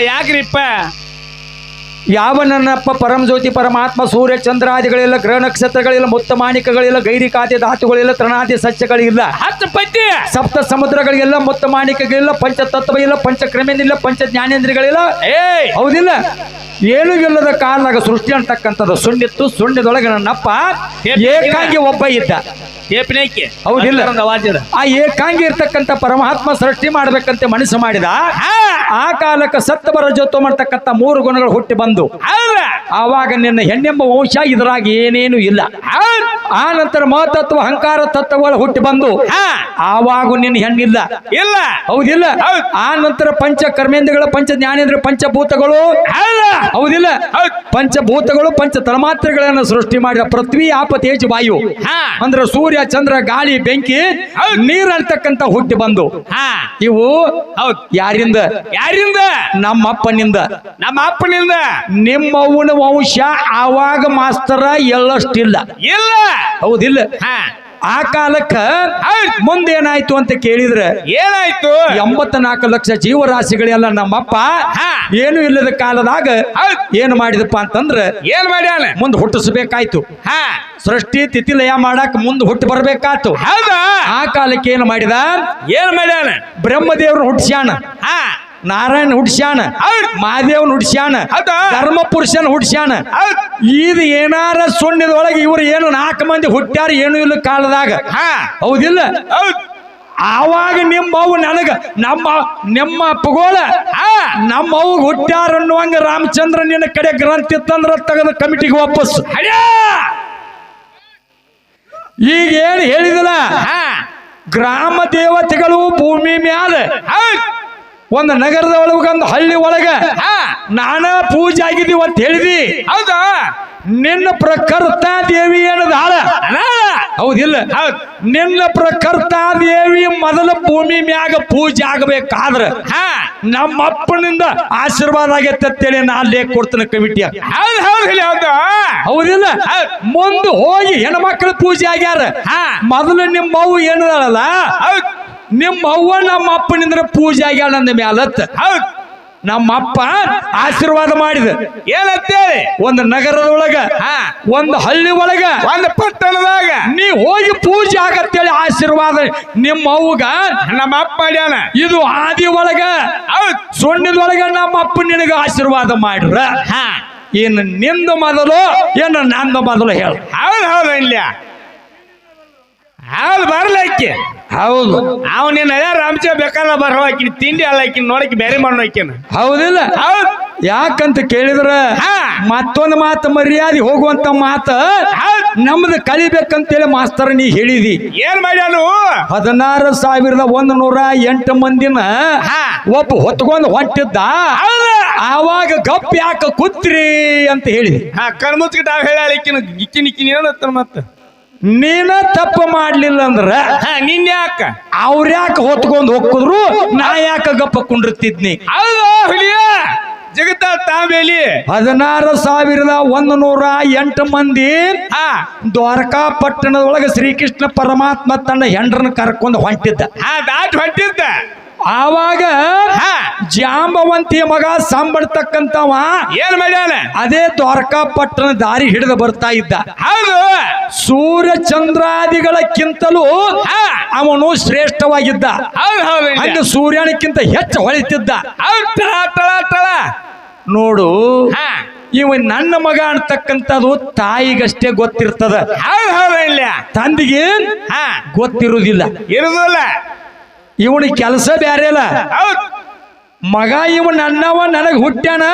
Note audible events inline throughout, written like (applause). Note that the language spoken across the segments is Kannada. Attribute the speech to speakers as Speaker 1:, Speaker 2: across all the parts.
Speaker 1: ಯಾಕ್ರಿಪ್ಪ
Speaker 2: ಯಾವ ನನ್ನಪ್ಪ ಪರಮ ಜ್ಯೋತಿ ಪರಮಾತ್ಮ ಸೂರ್ಯ ಚಂದ್ರಾದಿಗಳಿಲ್ಲ ಗ್ರಹ ನಕ್ಷತ್ರಗಳಿಲ್ಲ ಮುತ್ತ ಮಾಣಿಕಗಳಿಲ್ಲ ಗೈರಿಕಾತಿ ಧಾತುಗಳಿಲ್ಲ ತೃಣಾದಿ ಸಸ್ಯಗಳಿಲ್ಲ.
Speaker 1: ಹತ್ತು ಪಟ್ಟಿ
Speaker 2: ಸಪ್ತ ಸಮುದ್ರಗಳಿಗೆಲ್ಲ ಮುತ್ತ ಮಾಣಿಕಗಳಿಲ್ಲ ಪಂಚತತ್ವ ಇಲ್ಲ ಪಂಚಕ್ರಮೇನಿಲ್ಲ ಪಂಚ ಜ್ಞಾನೇಂದ್ರಿಗಳಿಲ್ಲ ಹೌದಿಲ್ಲ? ಏನೂ ಇಲ್ಲದ ಕಾಲದಾಗ ಸೃಷ್ಟಿ ಅಂತಕ್ಕಂಥದ್ದು ಸುಣ್ಣಿತ್ತು ಸುಣ್ಣದೊಳಗೆ ನನ್ನಪ್ಪ ಏಕಾಂಗಿ ಒಬ್ಬ ಇದ್ದ. ಹೌದಿಲ್ಲ? ಆ ಏಕಾಂಗಿ ಇರ್ತಕ್ಕಂಥ ಪರಮಾತ್ಮ ಸೃಷ್ಟಿ ಮಾಡಬೇಕಂತೆ ಮನಸ್ಸು ಮಾಡಿದ ಆ ಕಾಲಕ್ಕೆ ಸತ್ತವರ ಜೊತೆ ಮಾಡ್ತಕ್ಕಂಥ ಮೂರು ಗುಣಗಳು ಹುಟ್ಟಿ ಬಂದು
Speaker 1: ಹೌದ?
Speaker 2: ಆವಾಗ ನಿನ್ನ ಹೆಣ್ಣೆಂಬ ವಂಶ ಇದ್ರಾಗ ಏನೇನು ಇಲ್ಲ. ಆ ನಂತರ ಮಹತತ್ವ ಅಹಂಕಾರ ತತ್ವಗಳು ಹುಟ್ಟಿ ಬಂದು ಆವಾಗ ನಿನ್ನ ಹೆಣ್ಣಿಲ್ಲ.
Speaker 1: ಇಲ್ಲ.
Speaker 2: ಹೌದಿಲ್ಲ? ಆ ನಂತರ ಪಂಚ ಕರ್ಮೇಂದ್ರಗಳು ಪಂಚ ಜ್ಞಾನೇಂದ್ರ ಪಂಚಭೂತಗಳು
Speaker 1: ಹೌದ.
Speaker 2: ಹೌದಿಲ್ಲ?
Speaker 1: ಹೌದ್.
Speaker 2: ಪಂಚಭೂತಗಳು ಪಂಚ ತನ್ಮಾತ್ರೆಗಳನ್ನು ಸೃಷ್ಟಿ ಮಾಡಿದ ಪೃಥ್ವಿ ಆಪ ತೇಜ್ ವಾಯು ಅಂದ್ರೆ ಸೂರ್ಯ ಚಂದ್ರ ಗಾಳಿ ಬೆಂಕಿ
Speaker 1: ನೀರಂತಕ್ಕಂತ
Speaker 2: ನೀರ್ ಹುಟ್ಟಿ ಬಂದು. ಇವು ಯಾರಿಂದ?
Speaker 1: ಯಾರಿಂದ? ನಮ್ಮ ಅಪ್ಪನಿಂದ
Speaker 2: ನಿಮ್ಮ ಅವನ ವಂಶ ಆವಾಗ ಮಾಸ್ತರ ಎಲ್ಲಷ್ಟಿಲ್ಲ.
Speaker 1: ಇಲ್ಲ.
Speaker 2: ಹೌದಿಲ್ಲ?
Speaker 1: ಹಾ.
Speaker 2: ಆ ಕಾಲಕ್ಕ ಮುಂದೇನಾಯ್ತು ಅಂತ ಕೇಳಿದ್ರೆ
Speaker 1: ಏನಾಯ್ತು?
Speaker 2: ಎಂಬತ್ತ ನಾಲ್ಕು ಲಕ್ಷ ಜೀವರಾಶಿಗಳೆಲ್ಲ ನಮ್ಮಪ್ಪ. ಏನು ಇಲ್ಲದ ಕಾಲದಾಗ ಏನು ಮಾಡಿದಪ್ಪ ಅಂತಂದ್ರ
Speaker 1: ಏನ್ ಮಾಡ್ಯಾನ?
Speaker 2: ಮುಂದೆ ಹುಟ್ಟಿಸ್ಬೇಕಾಯ್ತು.
Speaker 1: ಹಾ.
Speaker 2: ಸೃಷ್ಟಿ ತಿಥಿ ಲಯ ಮಾಡಕ್ ಮುಂದೆ ಹುಟ್ಟಿ ಬರ್ಬೇಕಾಯ್ತು ಆ ಕಾಲಕ್ಕೆ ಏನು ಮಾಡಿದ?
Speaker 1: ಏನ್ ಮಾಡ್ಯಾನ?
Speaker 2: ಬ್ರಹ್ಮದೇವ್ರನ್ನ ಹುಟ್ಸ್ಯಾಣ
Speaker 1: ಹಾ.
Speaker 2: ನಾರಾಯಣ ಹುಡ್ಸ್ಯಾನ. ಹುಟ್ಸ್ಯಾಣ
Speaker 1: ಹೌದಾ.
Speaker 2: ಧರ್ಮ ಪುರುಷನ್ ಹುಟ್ಸ್ಯಾಣ ಇದು ಏನಾರ ಸುಣ್ಣಿದೊಳಗೆ ಇವ್ರು ಏನು ನಾಲ್ಕು ಮಂದಿ ಹುಟ್ಟ್ಯಾರ ಏನು ಇಲ್ಲ ಕಾಲದಾಗ.
Speaker 1: ಹಾ.
Speaker 2: ಹೌದಿಲ್ಲ?
Speaker 1: ಹೌದ್.
Speaker 2: ಆವಾಗ ನಿಮ್ಮವು ನನಗ ನಮ್ಮ ನಿಮ್ಮ ಅಪ್ಪಗೋಳ
Speaker 1: ಹಾ.
Speaker 2: ನಮ್ಮ ಅವು ಹುಟ್ಟ್ಯಾರ ಅನ್ನುವಂಗ ರಾಮಚಂದ್ರ ನಿನ್ನ ಕಡೆ ಗ್ರಂಥ ಇತ್ತಂದ್ರ ತೆಗೆದು ಕಮಿಟಿಗೆ ವಾಪಸ್. ಈಗ ಏನು ಹೇಳಿದಲ್ಲ? ಗ್ರಾಮ ದೇವತೆಗಳು ಭೂಮಿ ಮ್ಯಾಲ ಒಂದು ನಗರದ ಒಳಗೆ ಒಂದು ಹಳ್ಳಿ ಒಳಗೆ. ನಾನ ಪೂಜೆ ಆಗಿದ್ದೀವಿ ಅಂತ ಹೇಳಿದಿ.
Speaker 1: ಹೌದಾ?
Speaker 2: ನಿನ್ನ ಪ್ರಕರ್ತ ದೇವಿ
Speaker 1: ಅಣ್ಣ
Speaker 2: ಹೌದಿಲ್ಲ.
Speaker 1: ಹೌದ್.
Speaker 2: ನಿನ್ನ ಪ್ರಕರ್ತ ದೇವಿ ಮೊದಲ ಭೂಮಿ ಮ್ಯಾಗ ಪೂಜೆ ಆಗಬೇಕಾದ್ರ ನಮ್ಮ ಅಪ್ಪನಿಂದ ಆಶೀರ್ವಾದ ಆಗೈತೆ ಅಂತೇಳಿ ನಾ ಲೇಖ ಕೊಡ್ತೇನೆ ಕಮಿಟಿಯ. ಹೌದಿಲ್ಲ. ಮುಂದೆ ಹೋಗಿ ಹೆಣ್ಮಕ್ಳು ಪೂಜೆ ಆಗ್ಯಾರ. ಮೊದಲು ನಿಮ್ಮ ಅವ್ವ ಏನದಾಳಲ್ಲ
Speaker 1: ಹೌದ್.
Speaker 2: ನಿಮ್ಮ ಅವ್ವ ನಮ್ಮ ಅಪ್ಪನಿಂದ ಪೂಜೆ ಆಗ್ಯಾಳ ಅಂದ ಮ್ಯಾಲತ್
Speaker 1: ಹೌದು.
Speaker 2: ನಮ್ಮ ಅಪ್ಪ ಆಶೀರ್ವಾದ ಮಾಡಿದ.
Speaker 1: ಏನಂತೇಳಿ?
Speaker 2: ಒಂದು ನಗರದೊಳಗ ಒಂದು ಹಳ್ಳಿ ಒಳಗ.
Speaker 1: ಒಂದು ಪಟ್ಟಣದಾಗ.
Speaker 2: ನೀ ಹೋಗಿ ಪೂಜೆ ಆಗತ್ತೇಳಿ ಆಶೀರ್ವಾದ ನಿಮ್ಮ ಅವ್ಗ
Speaker 1: ನಮ್ಮ ಅಪ್ಪ ಮಾಡ್ಯಾನ.
Speaker 2: ಇದು ಆದಿ ಒಳಗ.
Speaker 1: ಸೊಣ್ಣಿದ
Speaker 2: ಒಳಗ ನಮ್ಮ ಅಪ್ಪ ನಿನಗ ಆಶೀರ್ವಾದ ಮಾಡ್ರ ಏನು ನಿಂದು ಮೊದಲು ಏನು ನಂದು ಮೊದಲು ಹೇಳ.
Speaker 1: ಹೌದು ಹೌದು ಇಲ್ಲ ಹೌದು ಬರ್ಲಕ್ಕಿ
Speaker 2: ಹೌದು.
Speaker 1: ಅವ್ ರಾಮಚ ಬೇಕಲ್ಲ ಬರೋ ಆಕಿನ ತಿಂಡಿ ಅಲ್ಲ ಆಕಿನ ನೋಡಕ್ಕೆ ಬೇರೆ ಮಾಡೋ ಆಕಿನ.
Speaker 2: ಹೌದಿಲ್ಲ.
Speaker 1: ಹೌದ್.
Speaker 2: ಯಾಕಂತ ಕೇಳಿದ್ರ. ಮತ್ತೊಂದು ಮಾತು ಮರ್ಯಾದೆ ಹೋಗುವಂತ ಮಾತ ನಮ್ದು ಕಲಿಬೇಕಂತೇಳಿ ಮಾಸ್ತರ್ ನೀ ಹೇಳಿದಿ.
Speaker 1: ಏನ್ ಮಾಡ್ಯಾನು
Speaker 2: ಹದಿನಾರು ಸಾವಿರದ ಒಂದ್ ನೂರ ಎಂಟು ಮಂದಿನ. ಒಬ್ಬ ಹೊತ್ಕೊಂಡು ಹೊಂಟಿದ್ದ. ಆವಾಗ ಗಪ್ ಯಾಕ ಕೂತ್ರಿ ಅಂತ ಹೇಳಿದಿ.
Speaker 1: ತಾವ್ ಹೇಳ ಇಕ್ಕಿನ ಇಕ್ಕಿನ ಇಕ್ಕಿನ ಏನತ್ತ ಮತ್ತ?
Speaker 2: ನೀನ ತಪ್ಪು ಮಾಡ್ಲಿಲ್ಲ ಅಂದ್ರ
Speaker 1: ನಿನ್ ಯಾಕ?
Speaker 2: ಅವ್ರ ಯಾಕೆ ಹೊತ್ಕೊಂಡು ಹೊಕ್ಕಿದ್ರು ನಾ ಯಾಕ ಗಪ್ಪ ಕುಂಡಿರ್ತಿದ್ನಿ?
Speaker 1: ಹೌದು ಹುಲಿಯ. ಜಗತ್ತ ತಾಂಬೇಲಿ.
Speaker 2: ಹದಿನಾರು ಸಾವಿರದ ಒಂದು ನೂರ ಎಂಟು ಮಂದಿ ದ್ವಾರಕಾ ಪಟ್ಟಣದೊಳಗೆ ಶ್ರೀಕೃಷ್ಣ ಪರಮಾತ್ಮ ತನ್ನ ಹೆಂಡ್ರನ್ನ ಕರ್ಕೊಂಡು ಹೊಂಟಿದ್ದ.
Speaker 1: ಹಾ ದಾಟ್ ಹೊಂಟಿದ್ದ.
Speaker 2: ಆವಾಗ ಜಾಂಬವಂತಿ ಮಗ ಸಾಂಬಡ್ತಕ್ಕಂತವ
Speaker 1: ಏನ್ ಮಾಡ್ಯಾನ?
Speaker 2: ಅದೇ ದ್ವಾರಕಾ ಪಟ್ಟಣ ದಾರಿ ಹಿಡಿದು ಬರ್ತಾ ಇದ್ದ.
Speaker 1: ಹೌದು.
Speaker 2: ಸೂರ್ಯ ಚಂದ್ರಾದಿಗಳಕ್ಕಿಂತಲೂ ಅವನು ಶ್ರೇಷ್ಠವಾಗಿದ್ದ. ಹಂಗ ಸೂರ್ಯನಕ್ಕಿಂತ ಹೆಚ್ಚು ಹೊಳಿತಿದ್ದ. ನೋಡು ಇವ ನನ್ನ ಮಗ ಅಂತಕ್ಕಂಥದ್ದು ತಾಯಿಗಷ್ಟೇ ಗೊತ್ತಿರ್ತದ. ತಂದಿಗೆ ಗೊತ್ತಿರುವುದಿಲ್ಲ.
Speaker 1: ಇರುದಿಲ್ಲ
Speaker 2: ಇವನಿಗೆ ಕೆಲಸ ಬೇರೆ ಅಲ್ಲ. ಮಗ ಇವನ್ ಅಣ್ಣವ ನನಗೆ ಹುಟ್ಟ್ಯಾನ.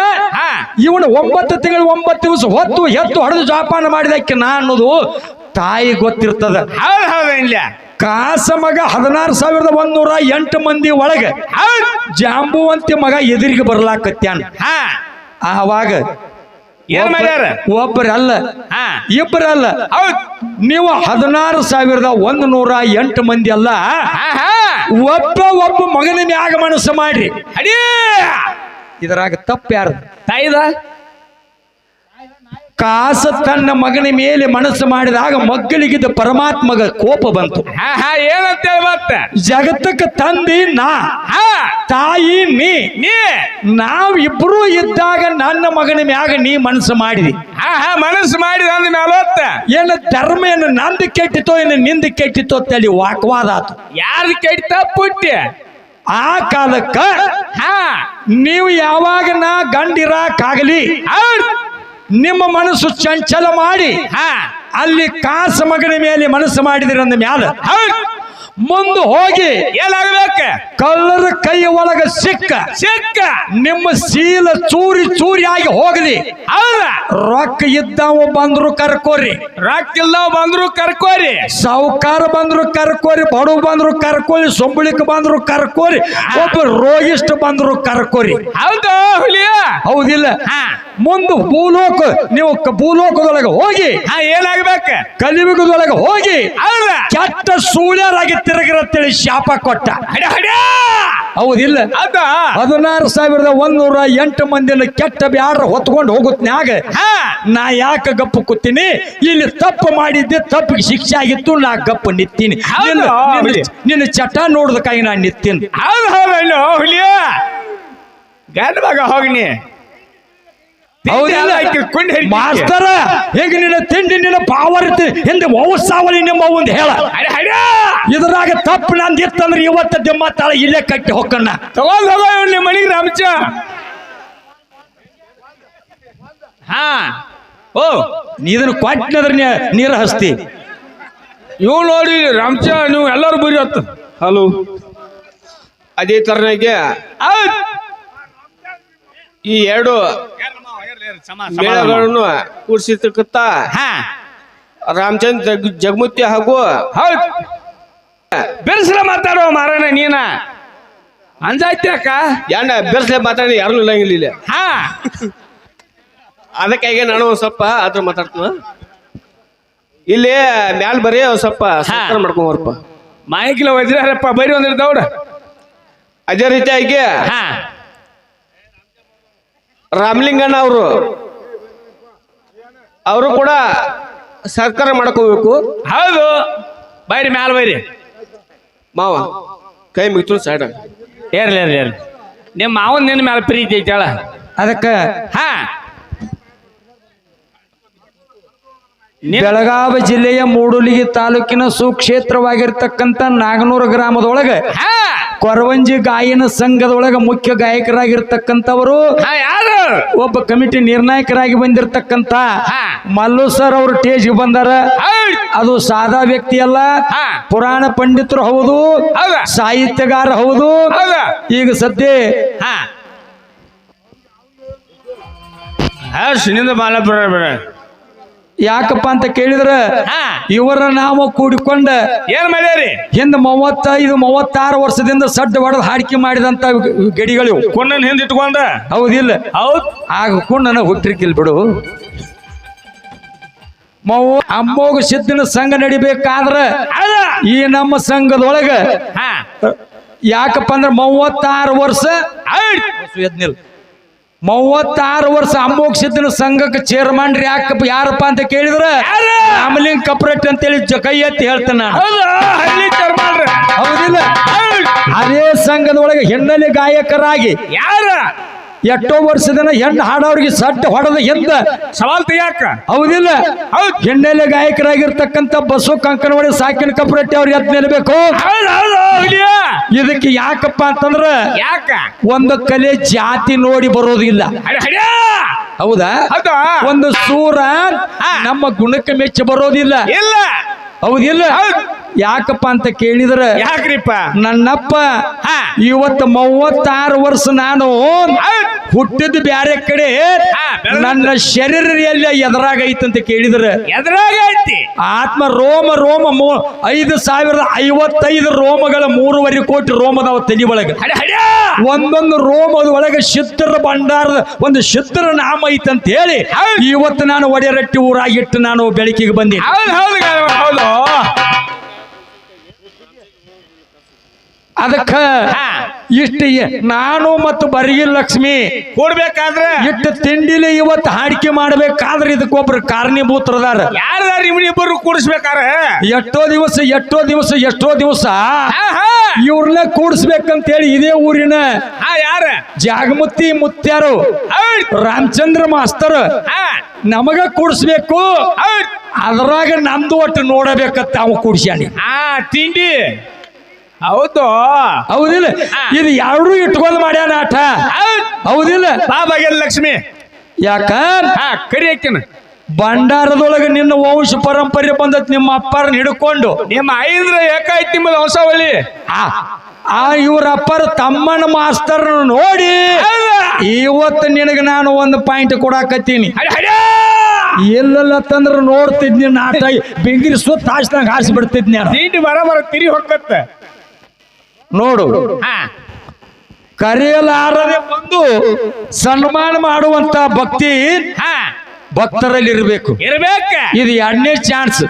Speaker 1: ಇವನ್
Speaker 2: ಇವನು ಒಂಬತ್ತು ತಿಂಗಳು ಒಂಬತ್ತು ದಿವಸ ಹೊತ್ತು ಎತ್ತು ಹೊಡೆದು ಜೋಪಾನ ಮಾಡಿದಕ್ಕೆ ನಾ ಅನ್ನೋದು ತಾಯಿ ಗೊತ್ತಿರ್ತದ. ಕಾಸ ಮಗ ಹದಿನಾರು ಸಾವಿರದ ಒಂದೂರ ಎಂಟು ಮಂದಿ ಒಳಗೆ ಜಾಂಬುವಂತಿ ಮಗ ಎದುರಿಗೆ ಬರ್ಲಾಕತ್ಯಾನ. ಆವಾಗ
Speaker 1: ಏನ್ ಮಾಡ್ಯಾರ?
Speaker 2: ಒಬ್ಬರಲ್ಲ. ಇಬ್ಬರಲ್ಲ. ನೀವು ಹದಿನಾರು ಸಾವಿರದ ಒಂದು ನೂರ ಎಂಟು ಮಂದಿ ಅಲ್ಲ. ಒಬ್ಬ ಒಬ್ಬ ಮಗನ ಮ್ಯಾಗ ಮನಸ್ಸು ಮಾಡ್ರಿ.
Speaker 1: ಅಡಿ!
Speaker 2: ಇದ್ರಾಗ ತಪ್ಪು ಯಾರು
Speaker 1: ತಾಯಿದ?
Speaker 2: ಕಾಸ ತನ್ನ ಮಗನ ಮೇಲೆ ಮನಸ್ಸು ಮಾಡಿದಾಗ ಮಗ್ಗಲಿಗಿದ್ದ ಪರಮಾತ್ಮಗ ಕೋಪ ಬಂತು.
Speaker 1: ಏನಂತೇಳಿ ಮತ್ತ?
Speaker 2: ಜಗತ್ತಕ್ಕೆ ತಂದಿ ನಾ
Speaker 1: ಹಾ.
Speaker 2: ತಾಯಿ ನೀ.
Speaker 1: ನೀ.
Speaker 2: ನಾವ್ ಇಬ್ರು ಇದ್ದಾಗ ನನ್ನ ಮಗನ ಮ್ಯಾಗ ನೀ ಮನಸ್ಸು ಮಾಡಿದಿ.
Speaker 1: ಮನಸ್ಸು ಮಾಡಿದ ಅಂದ
Speaker 2: ಏನು ಧರ್ಮ ಏನು ನಂದು ಕೆಟ್ಟಿತೋ ಏನು ನಿಂದ ಕೆಟ್ಟಿತೋ ತಲಿ ವಾಕ್ವಾದ ಆತು.
Speaker 1: ಯಾರು ಕೆಟ್ಟ ಪುಟ್ಟಿ.
Speaker 2: ಆ ಕಾಲಕ್ಕ
Speaker 1: ಹಾ.
Speaker 2: ನೀವು ಯಾವಾಗ ನಾ ಗಂಡಿರಾಕಾಗಲಿ ನಿಮ್ಮ ಮನಸ್ಸು ಚಂಚಲ ಮಾಡಿ
Speaker 1: ಹಾ.
Speaker 2: ಅಲ್ಲಿ ಕಾಸು ಮಗನ ಮೇಲೆ ಮನಸ್ಸು ಮಾಡಿದಿರಂದ ಮ್ಯಾಲ. ಮುಂದೆ ಹೋಗಿ
Speaker 1: ಏನಾಗ್ಬೇಕ?
Speaker 2: ಕಳ್ಳರ ಕೈ ಒಳಗ ಸಿಕ್ಕ.
Speaker 1: ಸಿಕ್ಕ.
Speaker 2: ನಿಮ್ಮ ಸೀಲ ಚೂರಿ ಚೂರಿ ಆಗಿ ಹೋಗಲಿ.
Speaker 1: ಅಲ್ಲ
Speaker 2: ರೊಕ್ಕ ಇದ್ದಾವ ಬಂದ್ರು ಕರ್ಕೋರಿ.
Speaker 1: ರೊಕ್ಕಿಲ್ದವ್ ಬಂದ್ರು ಕರ್ಕೋರಿ.
Speaker 2: ಸಾವುಕಾರ ಬಂದ್ರು ಕರ್ಕೋರಿ ಬಡು ಬಂದ್ರು ಕರ್ಕೋರಿ ಸೊಂಬಳಿಕ ಬಂದ್ರು ಕರ್ಕೋರಿ ಒಬ್ಬ ರೋಗಿಸ್ಟ್ ಬಂದ್ರು ಕರ್ಕೋರಿ.
Speaker 1: ಹೌದಾ ಹುಲಿಯ?
Speaker 2: ಹೌದಿಲ್ಲ. ಮುಂದೆ ಭೂಲೋಕ ನೀವು ಭೂಲೋಕದೊಳಗೆ ಹೋಗಿ.
Speaker 1: ಏನಾಗ್ಬೇಕು?
Speaker 2: ಕಲಿಯುಗದೊಳಗೆ ಹೋಗಿ.
Speaker 1: ಅಲ್ಲ
Speaker 2: ಕೆಟ್ಟ ಸೂಳ್ಯರಾಗಿ ತಿರುಗಿರತ್ತೇಳಿ ಶಾಪ ಕೊಟ್ಟ.
Speaker 1: ಹಡೆ ಹಡ.
Speaker 2: ಹೌದಿಲ್ಲ
Speaker 1: ಅದ.
Speaker 2: ಹದಿನಾರು ಸಾವಿರದ ಒಂದೂರ ಎಂಟು ಮಂದಿನ ಕೆಟ್ಟ ಬ್ಯಾಡ್ರ ಹೊತ್ಕೊಂಡು ಹೋಗುತ್ನ್ಯಾಗ
Speaker 1: ಹಾ.
Speaker 2: ನಾ ಯಾಕೆ ಗಪ್ಪ ಕೂತೀನಿ? ಇಲ್ಲಿ ತಪ್ಪು ಮಾಡಿದ್ದೆ ತಪ್ಪಿಗೆ ಶಿಕ್ಷೆ ಆಗಿತ್ತು ನಾ ಗಪ್ಪ ನಿತ್ತೀನಿ. ನಿನ್ನ- ನಿನ್ನ- ನಿನ್ನ ಚಟ ನೋಡ್ದಕ್ಕಾಗಿ ನಾ ನಿತ್ತೀನಿ.
Speaker 1: ಹೌದು ಹೌದು ಹುಲಿಯ ಗಂಡ ಮಗ ಹೋಗ್ನಿ.
Speaker 2: ಹೌದಿಲ್ಲ
Speaker 1: ಕುಂಡಿ
Speaker 2: ಮಾಸ್ತರ ಹೇಗೆ ನಿನ್ನ ತಿಂಡಿ ನಿನ್ನ ಪಾವರ್ ಹಿಂದೆ ಸಾವಲಿ ನಿಮ್ಮ ಒಂದು ಹೇಳ.
Speaker 1: ಅರೆ.
Speaker 2: ಇದ್ರಾಗ ತಪ್ಪು ನಂದು ಇತ್ತಂದ್ರೆ ಇವತ್ತ ದಿಮ್ಮ ತಾಳ ಇಲ್ಲೇ ಕಟ್ಟಿ ಹೊಕ್ಕಣ್ಣ.
Speaker 1: ತಗೊಂಡ್ ಹೋಗೋ ಇವ್ನ್ ನಿಮ್ಮ ಮನೆಗೆ ರಾಮಚ. ಹಾ. ಓ
Speaker 2: ನೀದನ್ನು ಇದನ್ನ ಕೊಟ್ಟಿನದ್ರ ನೀರು ಹಸ್ತಿ.
Speaker 1: ಇವ್ ನೋಡಿ ರಾಮಚ ನೀವು ಎಲ್ಲರೂ ಬರೀ ಹೊತ್ತು. ಹಲೋ.
Speaker 3: ಅದೇ ತರನಾಗೆ ಈ ಎರಡು ಮೇಳಗಳನ್ನು ಕೂಡಿಸಿರ್ತಕ್ಕಂಥ
Speaker 1: ಹಾ.
Speaker 3: ರಾಮಚಂದ್ರ ಜಗ್ ಜಗಮುತ್ತಿ ಹಾಗೂ
Speaker 1: ಹೌದ್. ಬೆರ್ಸಲ ಮಾತಾಡೋ ಮಾರಣ ನೀನ. ಅಂಜಾಯ್ತಿ ಅಕ್ಕ?
Speaker 3: ಏನ ಬೆರ್ಸ್ಲೆ ಮಾತಾಡಿ ಯಾರು ಇಲ್ಲಂಗಿಲ್ಲ ಇಲ್ಲಿ.
Speaker 1: ಹಾ.
Speaker 3: ಅದಕ್ಕಾಗಿ ನಾನು ಒಂದ್ ಸ್ವಲ್ಪ ಅದ್ರ ಮಾತಾಡ್ತೀನಿ. ಇಲ್ಲಿ ಮ್ಯಾಲ್ ಬರೀ ಒಂದ್ ಸ್ವಲ್ಪ ಸತ್ಕಾರ ಮಾಡ್ಕೊಂಡ್ ಬರ್ಪ.
Speaker 1: ಮಾಯಿಕಿಲ ವಜ್ರಪ್ಪ ಬರೀ ಒಂದಿರ ದೌಡ
Speaker 3: ಅದೇ ರೀತಿಯಾಗಿ
Speaker 1: ಹಾ.
Speaker 3: ರಾಮಲಿಂಗಣ್ಣ ಅವರು. ಅವರು ಕೂಡ ಸರ್ಕಾರ ಮಾಡ್ಕೋಬೇಕು.
Speaker 1: ಹೌದು. ಬೈರಿ ಮ್ಯಾಲ ಬೈರಿ.
Speaker 3: ಮಾವ ಕೈ ಮುಗಿತು ಸೈಡ್
Speaker 1: ಏರ್ಲಿ ಏರ್ಲಿ ಏರ್ಲಿ. ನಿಮ್ಮ ಮಾವನ್ ನಿನ್ನ ಮೇಲೆ ಪ್ರೀತಿ ಐತೆ ಹೇಳ.
Speaker 2: ಅದಕ್ಕೆ
Speaker 1: ಹಾ.
Speaker 2: ಬೆಳಗಾವಿ ಜಿಲ್ಲೆಯ ಮೂಡುಲಿಗಿ ತಾಲೂಕಿನ ಸುಕ್ಷೇತ್ರವಾಗಿರ್ತಕ್ಕಂಥ ನಾಗನೂರು ಗ್ರಾಮದೊಳಗೆ
Speaker 1: ಹಾ.
Speaker 2: ಕೊರವಂಜಿ ಗಾಯನ ಸಂಘದೊಳಗ ಮುಖ್ಯ ಗಾಯಕರಾಗಿರ್ತಕ್ಕಂಥವರು
Speaker 1: ಹಾ ಯಾರು?
Speaker 2: ಒಬ್ಬ ಕಮಿಟಿ ನಿರ್ಣಾಯಕರಾಗಿ ಬಂದಿರತಕ್ಕಂತ
Speaker 1: ಹಾ.
Speaker 2: ಮಲ್ಲು ಸರ್ ಅವರು ಟೇಜ್ ಬಂದಾರ. ಅದು ಸಾದಾ ವ್ಯಕ್ತಿ ಅಲ್ಲ
Speaker 1: ಹಾ.
Speaker 2: ಪುರಾಣ ಪಂಡಿತರು ಹೌದು. ಸಾಹಿತ್ಯಗಾರ ಹೌದು. ಈಗ ಸದ್ಯ
Speaker 1: ಹಾ. ಹಾ ಸುನಿಂದ ಮಾಲ ಬಿಡ ಬಿಡ
Speaker 2: ಯಾಕಪ್ಪ ಅಂತ ಕೇಳಿದ್ರ
Speaker 1: ಹಾ.
Speaker 2: ಇವರ ನಾಮ ಕೂಡಿಕೊಂಡ
Speaker 1: ಏನ್ ಮಾಡ್ಯಾರಿ?
Speaker 2: ಹಿಂದ ಮೂವತ್ತೈದು ಮೂವತ್ತಾರು ವರ್ಷದಿಂದ ಸಡ್ಡ ಹೊಡೆದು ಹಾಡಿಕೆ ಮಾಡಿದಂತ ಗಡಿಗಳು.
Speaker 1: ಕುಣ್ಣನ್ ಹಿಂದ್ ಇಟ್ಕೊಂಡ?
Speaker 2: ಹೌದಿಲ್ಲ.
Speaker 1: ಹೌದ್.
Speaker 2: ಆಗ ಕುಣ್ಣನ ಹುಟ್ಟಿರ್ಕಿಲ್ ಬಿಡು. ಮೌ ಅಮ್ಮೋಗ ಸಿದ್ಧನ ಸಂಘ ನಡಿಬೇಕಾದ್ರ ಈ ನಮ್ಮ ಸಂಘದೊಳಗ ಯಾಕಪ್ಪ ಅಂದ್ರೆ ಮೂವತ್ತಾರು ವರ್ಷ
Speaker 1: ಎದ್ನಿಲ್ಲ
Speaker 2: ಎದ್ನಿಲ್ ಮೂವತ್ತಾರು ವರ್ಷ ಸಿದ್ಧನ ಸಂಘಕ್ಕೆ ಚೇರ್ಮನ್ ಯಾಕಪ್ಪ ಯಾರಪ್ಪ ಅಂತ ಕೇಳಿದ್ರೆ? ರಾಮಲಿಂಗ್ ಕಪ್ರೇಟ್ ಅಂತೇಳಿ ಹೇಳಿ ಕೈ ಎತ್ತಿ ಹೇಳ್ತಾನ.
Speaker 1: ಒಳಗೆ
Speaker 2: ಹೌದಿಲ್ಲ?
Speaker 1: ಹೌದ್.
Speaker 2: ಅದೇ ಸಂಘದೊಳಗೆ ಹಿನ್ನೆಲೆ ಗಾಯಕರಾಗಿ
Speaker 1: ಯಾರ?
Speaker 2: ಎಷ್ಟೋ ವರ್ಷದನ ಹೆಣ್ಣು ಹಾಡೋರಿಗೆ ಸಟ್ಟ ಹೊಡೆದ ಎದ್ದ
Speaker 1: ಸವಾಲ್ ತೆಗಿಯಾಕ?
Speaker 2: ಹೌದಿಲ್ಲ.
Speaker 1: ಹೆಣ್ಣೆಲೆ
Speaker 2: ಹಿನ್ನೆಲೆ ಗಾಯಕರಾಗಿರ್ತಕ್ಕಂಥ ಬಸವ ಕಂಕನವಾಡಿ ಸಾಕಿನ ಕಪ್ರಟ್ಟಿ ಅವ್ರು ಎದ್ ನಿಲ್ಬೇಕು ಇದಕ್ಕೆ ಯಾಕಪ್ಪ ಅಂತಂದ್ರ
Speaker 1: ಯಾಕ?
Speaker 2: ಒಂದು ಕಲೆ ಜಾತಿ ನೋಡಿ ಬರೋದಿಲ್ಲ. ಹೌದಾ? ಒಂದು ಸೂರ ನಮ್ಮ ಗುಣಕ್ಕೆ ಮೆಚ್ಚ ಬರೋದಿಲ್ಲ.
Speaker 1: ಇಲ್ಲ.
Speaker 2: ಹೌದಿಲ್ಲ.
Speaker 1: ಹೌದ್.
Speaker 2: ಯಾಕಪ್ಪ ಅಂತ ಕೇಳಿದ್ರ
Speaker 1: ಯಾಕ್ರಿಪ್ಪ?
Speaker 2: ನನ್ನಪ್ಪ. ಇವತ್ತು ಮೂವತ್ತಾರು ವರ್ಷ ನಾನು ಹುಟ್ಟಿದ ಬ್ಯಾರೆ ಕಡೆ ನನ್ನ ಶರೀರ ಎಲ್ಲ ಎದುರಾಗ ಐತಂತ ಕೇಳಿದ್ರ
Speaker 1: ಎದುರಾಗ ಐತಿ
Speaker 2: ಆತ್ಮ ರೋಮ ರೋಮ ಐದು ಸಾವಿರದ ಐವತ್ತೈದು ರೋಮಗಳ ಮೂರುವರೆ ಕೋಟಿ ರೋಮದವ ತಲೆ ಒಳಗ. ಒಂದೊಂದು ರೋಮದ ಒಳಗೆ ಶಿತ್ರ ಭಂಡಾರದ ಒಂದು ಶಿತ್ರ ನಾಮ ಐತಂತ ಹೇಳಿ ಇವತ್ತು ನಾನು ಒಡೆರಟ್ಟಿ ಊರಾಗಿಟ್ಟು ನಾನು ಬೆಳಕಿಗೆ ಬಂದೆ.
Speaker 1: ಹೌದು.
Speaker 2: ಅದಕ್ಕ. ಇಷ್ಟ ನಾನು ಮತ್ತು ಬರಗಿ ಲಕ್ಷ್ಮಿ
Speaker 1: ಕೂಡ್ಬೇಕಾದ್ರೆ
Speaker 2: ಇಟ್ಟು ತಿಂಡಿಲಿ ಇವತ್ತು ಹಾಡಿಕೆ ಮಾಡ್ಬೇಕಾದ್ರೆ ಇದಕ್ಕೊಬ್ರು ಕಾರಣೀಭೂತರದಾರ.
Speaker 1: ಯಾರ್ದಾರ ಕೂಡಿಸ್ಬೇಕಾರ?
Speaker 2: ಎಷ್ಟೋ ದಿವಸ ಎಷ್ಟೋ ದಿವಸ ಎಷ್ಟೋ ದಿವಸ ಇವ್ರನ್ನ ಕೂಡಿಸ್ಬೇಕಂತ ಹೇಳಿ ಇದೇ ಊರಿನ
Speaker 1: ಯಾರ?
Speaker 2: ಜಾಗಮತಿ ಮುತ್ಯಾರು ರಾಮಚಂದ್ರ ಮಾಸ್ತರ್ ನಮಗ ಕೂಡಿಸ್ಬೇಕು. ಅದ್ರಾಗ ನಮ್ದು ಒಟ್ಟು ನೋಡಬೇಕಂತ ಅವ ಕೂಡ್ಸ್ಯಾನಿ.
Speaker 1: ಆ ತಿಂಡಿ. ಹೌದು.
Speaker 2: ಹೌದಿಲ್ಲ. ಇದು ಎರಡು ಇಟ್ಕೊಂಡು ಮಾಡ್ಯಾನ ಆಟ?
Speaker 1: ಹೌದ್.
Speaker 2: ಹೌದಿಲ್ಲ.
Speaker 1: ಬಾಬಾಗೆ ಲಕ್ಷ್ಮಿ.
Speaker 2: ಯಾಕ?
Speaker 1: ಹಾ ಕರಿ ಹಾಕಿನ
Speaker 2: ಭಂಡಾರದೊಳಗೆ ನಿನ್ನ ವಂಶ ಪರಂಪರೆ ಬಂದತ್ ನಿಮ್ಮ ಅಪ್ಪರನ್ನ ಹಿಡ್ಕೊಂಡು.
Speaker 1: ನಿಮ್ಮ ಐದ್ರ ಏಕಾಯ್ತು ನಿಮ್ಮದ ವಂಶಾವಳಿ
Speaker 2: ಆ ಆ ಇವ್ರ ಅಪ್ಪರ ತಮ್ಮನ ಮಾಸ್ತರ್ ನೋಡಿ ಇವತ್ತು ನಿನಗೆ ನಾನು ಒಂದು ಪಾಯಿಂಟ್ ಕೊಡಾಕತ್ತೀನಿ. ಎಲ್ಲೆಲ್ಲ ತಂದ್ರ ನೋಡ್ತಿದ್ನಿ ನಾಟ ಬೆಂಗಿರಿ ಸುತ್ತ ಹಾಸ್ದಂಗೆ ಹಾರಿಸಿ ಬಿಡ್ತಿದ್ನಿ
Speaker 1: ಬರ ಬರ ತಿರಿ ಹೊಕ್ಕತ್ತ.
Speaker 2: ನೋಡು. ಕರೆಯಲಾರದೆ ಬಂದು ಸನ್ಮಾನ ಮಾಡುವಂತ ಭಕ್ತಿ ಭಕ್ತರಲ್ಲಿ ಇರಬೇಕು
Speaker 1: ಇರಬೇಕು.
Speaker 2: ಇದು ಎರಡನೇ ಚಾನ್ಸ್.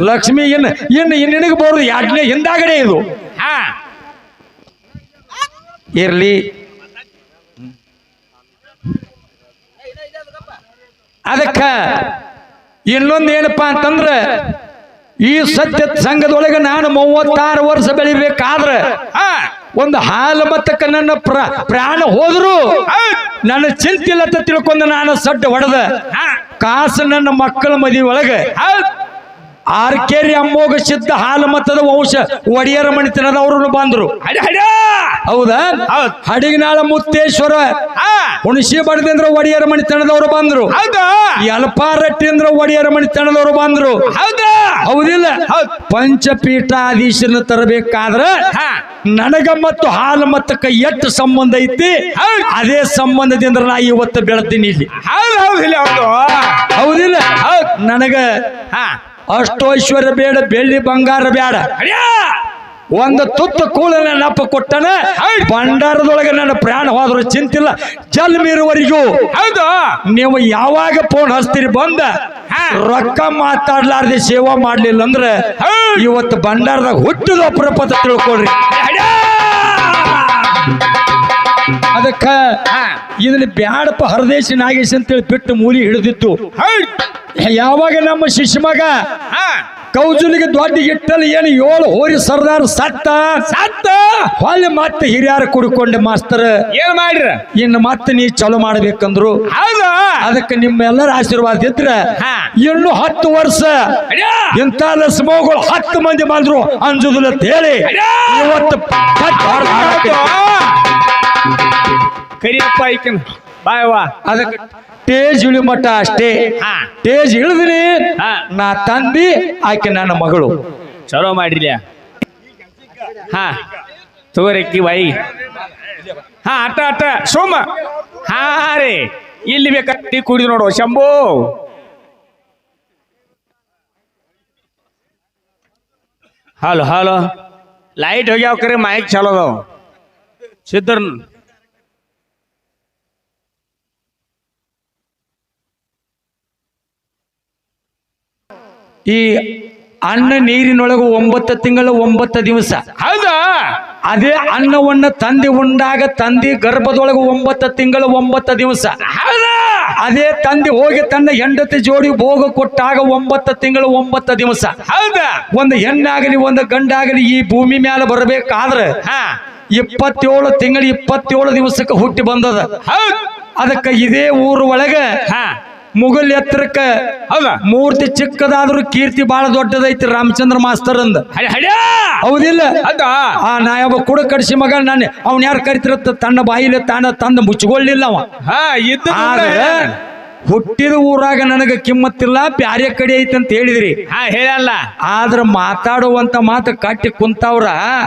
Speaker 2: ಲಕ್ಷ್ಮಿ ಇನ್ನು ಇನ್ನು ನಿನಗೆ ಬರೋದು ಎರಡನೇ ಹಿಂದಾಗಡೆ ಇದು.
Speaker 1: ಹಾ.
Speaker 2: ಇರ್ಲಿ. ಅದಕ್ಕ ಇನ್ನೊಂದು ಏನಪ್ಪಾ ಅಂತಂದ್ರ ಈ ಸತ್ಯ ಸಂಘದೊಳಗೆ ನಾನು ಮೂವತ್ತಾರು ವರ್ಷ ಬೆಳಿಬೇಕಾದ್ರೆ ಒಂದು ಹಾಲು ಮತ್ತಕ್ಕ ನನ್ನ ಪ್ರ ಪ್ರಾಣ ಹೋದ್ರು. ನನ್ನ ಚಿಂತಿಲ್ಲ ಅಂತ ತಿಳ್ಕೊಂಡು ನಾನು ಸಡ್ಡ ಹೊಡೆದ. ಕಾಸು ನನ್ನ ಮಕ್ಕಳ ಮದಿ ಒಳಗೆ
Speaker 1: ಹೌದ್
Speaker 2: ಆರ್ಕೇರಿ ಅಮ್ಮೋಗ ಸಿದ್ಧ ಹಾಲು ಮತ್ತದ ವಂಶ ಒಡೆಯರ ಮಣಿತನದವರು ಬಂದ್ರು.
Speaker 1: ಹಡಿ ಹಡಿ!
Speaker 2: ಹೌದಾ. ಹಡಿಗನಾಳ ಮುತ್ತೇಶ್ವರ ಹುಣಸಿ ಬಡದಿಂದ್ರ ಒಡೆಯರ ಮಣಿತನದವರು ಬಂದ್ರು. ಯಲಪಾರಟ್ಟಿಂದ್ರ ಒಡೆಯರ ಮಣಿತನದವರು ಬಂದ್ರು.
Speaker 1: ಹೌದಾ.
Speaker 2: ಹೌದಿಲ್ಲ?
Speaker 1: ಹೌದ್.
Speaker 2: ಪಂಚಪೀಠಾಧೀಶನ ತರಬೇಕಾದ್ರ ನನಗ ಮತ್ತು ಹಾಲು ಮತ್ತಕ್ಕ ಎಷ್ಟು ಸಂಬಂಧ ಐತಿ. ಅದೇ ಸಂಬಂಧದಿಂದ ನಾ ಇವತ್ತು ಬೆಳೆದಿನಿ ಇಲ್ಲಿ.
Speaker 1: ಹೌದು ಹೌದು ಇಲ್ಲಿ ಹೌದು.
Speaker 2: ಹೌದಿಲ್ಲ?
Speaker 1: ಹೌದ್.
Speaker 2: ನನಗ
Speaker 1: ಹಾ.
Speaker 2: ಅಷ್ಟು ಐಶ್ವರ್ಯ ಬೇಡ ಬೆಳ್ಳಿ ಬಂಗಾರ ಬೇಡ. ಒಂದು ತುತ್ತು ಕೂಳ ನಪ್ಪ ಕೊಟ್ಟನ ಭಂಡಾರದೊಳಗೆ ನನ್ನ ಪ್ರಾಣ ಹೋದ್ರು ಚಿಂತಿಲ್ಲ. ಜನ್ಮಿರುವರೆಗೂ
Speaker 1: ಹೌದು.
Speaker 2: ನೀವು ಯಾವಾಗ ಫೋನ್ ಹಚ್ತೀರಿ ಬಂದ. ರೊಕ್ಕ ಮಾತಾಡ್ಲಾರ್ದೆ ಸೇವಾ ಮಾಡ್ಲಿಲ್ಲ ಅಂದ್ರೆ ಇವತ್ತು ಭಂಡಾರದಾಗ ಹುಟ್ಟಿದ ಪ್ರಪತ್ರ ತಿಳ್ಕೊಳ್ರಿ. ಅದಕ್ಕ ಇದನ್ನ ಬ್ಯಾಡಪ್ಪ ಹರದೇಶ ನಾಗೇಶ್ ಅಂತೇಳಿ ಬಿಟ್ಟು ಮೂಲಿ ಹಿಡಿದಿತ್ತು ಯಾವಾಗ ನಮ್ಮ ಶಿಷ್ಯ ಮಗ
Speaker 1: ಹಾ.
Speaker 2: ಕೌಜುಲಿಗೆ ದೊಡ್ಡ ಇಟ್ಟಲ್ಲಿ ಏನು ಏಳು ಹೋರಿ ಸರ್ದಾರ್ ಸತ್ತ?
Speaker 1: ಸತ್ತ?
Speaker 2: ಹೊಳ್ಳಿ ಮತ್ತೆ ಹಿರಿಯರ ಕುಡ್ಕೊಂಡೆ ಮಾಸ್ತರ್.
Speaker 1: ಏನ್ ಮಾಡ್ರ?
Speaker 2: ಇನ್ನು ಮತ್ತೆ ನೀ ಚಲೋ ಮಾಡ್ಬೇಕಂದ್ರು.
Speaker 1: ಹೌದಾ?
Speaker 2: ಅದಕ್ಕೆ ನಿಮ್ಮೆಲ್ಲರ ಆಶೀರ್ವಾದ ಇದ್ರ. ಇನ್ನು ಹತ್ತು ವರ್ಷ
Speaker 1: ಇಂತ
Speaker 2: ಇಂಥ ಲಸ್ಮೋಗಳು ಹತ್ತು ಮಂದಿ ಮಾಡಿದ್ರು ಅಂಜುದಿಲ್ಲ ಅಂತ ಹೇಳಿ. ಇವತ್ತು.
Speaker 1: ಕರಿಯಪ್ಪ ಈಕಿನ ಬಾಯವ್ವ
Speaker 2: ಅದಕ್ಕೆ ಟೇಜ್ ಇಳಿ ಮಟ್ಟ ಅಷ್ಟೇ.
Speaker 1: ಹಾ.
Speaker 2: ಟೇಜ್ ಇಳಿದಿನಿ.
Speaker 1: ಹಾ.
Speaker 2: ನಾ ತಂದಿ ಆಕೆ ನನ್ನ ಮಗಳು.
Speaker 1: ಚಲೋ ಮಾಡಿರ್ಲ ಹಾ. ತಗೋರಕ್ಕಿ ಬಾಯಿ. ಹಾ ಅಟ್ಟ ಅಟ್ಟ ಸೋಮ. ಹಾ ರೀ. ಇಲ್ಲಿ ಬೇಕಿ ಟೀ ಕುಡಿದು ನೋಡು ಶಂಭು. Hello hello. ಲೈಟ್ ಹೋಗ್ಯಾವ ಕರೆ ಮೈಕ್ ಚಲೋ ಅದಾವ. ಸಿದ್ಧರ್ನ
Speaker 2: ಈ ಅನ್ನ ನೀರಿನೊಳಗೆ ಒಂಬತ್ತು ತಿಂಗಳು ಒಂಬತ್ತು ದಿವಸ.
Speaker 1: ಹೌದಾ?
Speaker 2: ಅದೇ ಅನ್ನವನ್ನ ತಂದೆ ಉಂಡಾಗ ತಂದೆ ಗರ್ಭದೊಳಗೆ ಒಂಬತ್ತು ತಿಂಗಳು ಒಂಬತ್ತು ದಿವಸ.
Speaker 1: ಹೌದಾ?
Speaker 2: ಅದೇ ತಂದೆ ಹೋಗಿ ತನ್ನ ಹೆಂಡತಿ ಜೋಡಿ ಭೋಗ ಕೊಟ್ಟಾಗ ಒಂಬತ್ತು ತಿಂಗಳು ಒಂಬತ್ತು ದಿವಸ.
Speaker 1: ಹೌದಾ?
Speaker 2: ಒಂದು ಹೆಣ್ಣಾಗಲಿ ಒಂದು ಗಂಡಾಗಲಿ ಈ ಭೂಮಿ ಮೇಲೆ ಬರಬೇಕಾದ್ರೆ ಇಪ್ಪತ್ತೇಳು ತಿಂಗಳು ಇಪ್ಪತ್ತೇಳು ದಿವಸಕ್ಕೆ ಹುಟ್ಟಿ ಬಂದದ. ಅದಕ್ಕೆ ಇದೇ ಊರು ಒಳಗೆ
Speaker 1: ಹಾ.
Speaker 2: ಮುಗಲ್ ಎತ್ತರಕ್ಕ
Speaker 1: ಹೌದಾ?
Speaker 2: ಮೂರ್ತಿ ಚಿಕ್ಕದಾದ್ರೂ ಕೀರ್ತಿ ಬಹಳ ದೊಡ್ಡದೈತಿ ರಾಮಚಂದ್ರ ಮಾಸ್ತರ್ ಅಂದ ಹೌದಿಲ್ಲ?
Speaker 1: ಹೌದಾ?
Speaker 2: ಆ ನಾ ಯಾವ ಕುಡ ಕಡಿಸಿ ಮಗ ನಾನು ಅವ್ನ ಯಾರು ಕರಿತಿರತ್ತ? ತನ್ನ ಬಾಯಿಲೆ ತಾನ ತಂದು ಮುಚ್ಚಿಕೊಳ್ಳಿಲ್ಲ ಅವ. ಹುಟ್ಟಿದ ಊರಾಗ ನನಗೆ ಕಿಮ್ಮತ್ತಿಲ್ಲ ಬ್ಯಾರೆ ಕಡೆ ಐತೆ ಅಂತ ಹೇಳಿದ್ರಿ.
Speaker 1: ಹಾ ಹೇಳಲ್ಲ.
Speaker 2: ಆದ್ರ ಮಾತಾಡುವಂತ ಮಾತು ಕಟ್ಟಿ ಕುಂತವ್ರ.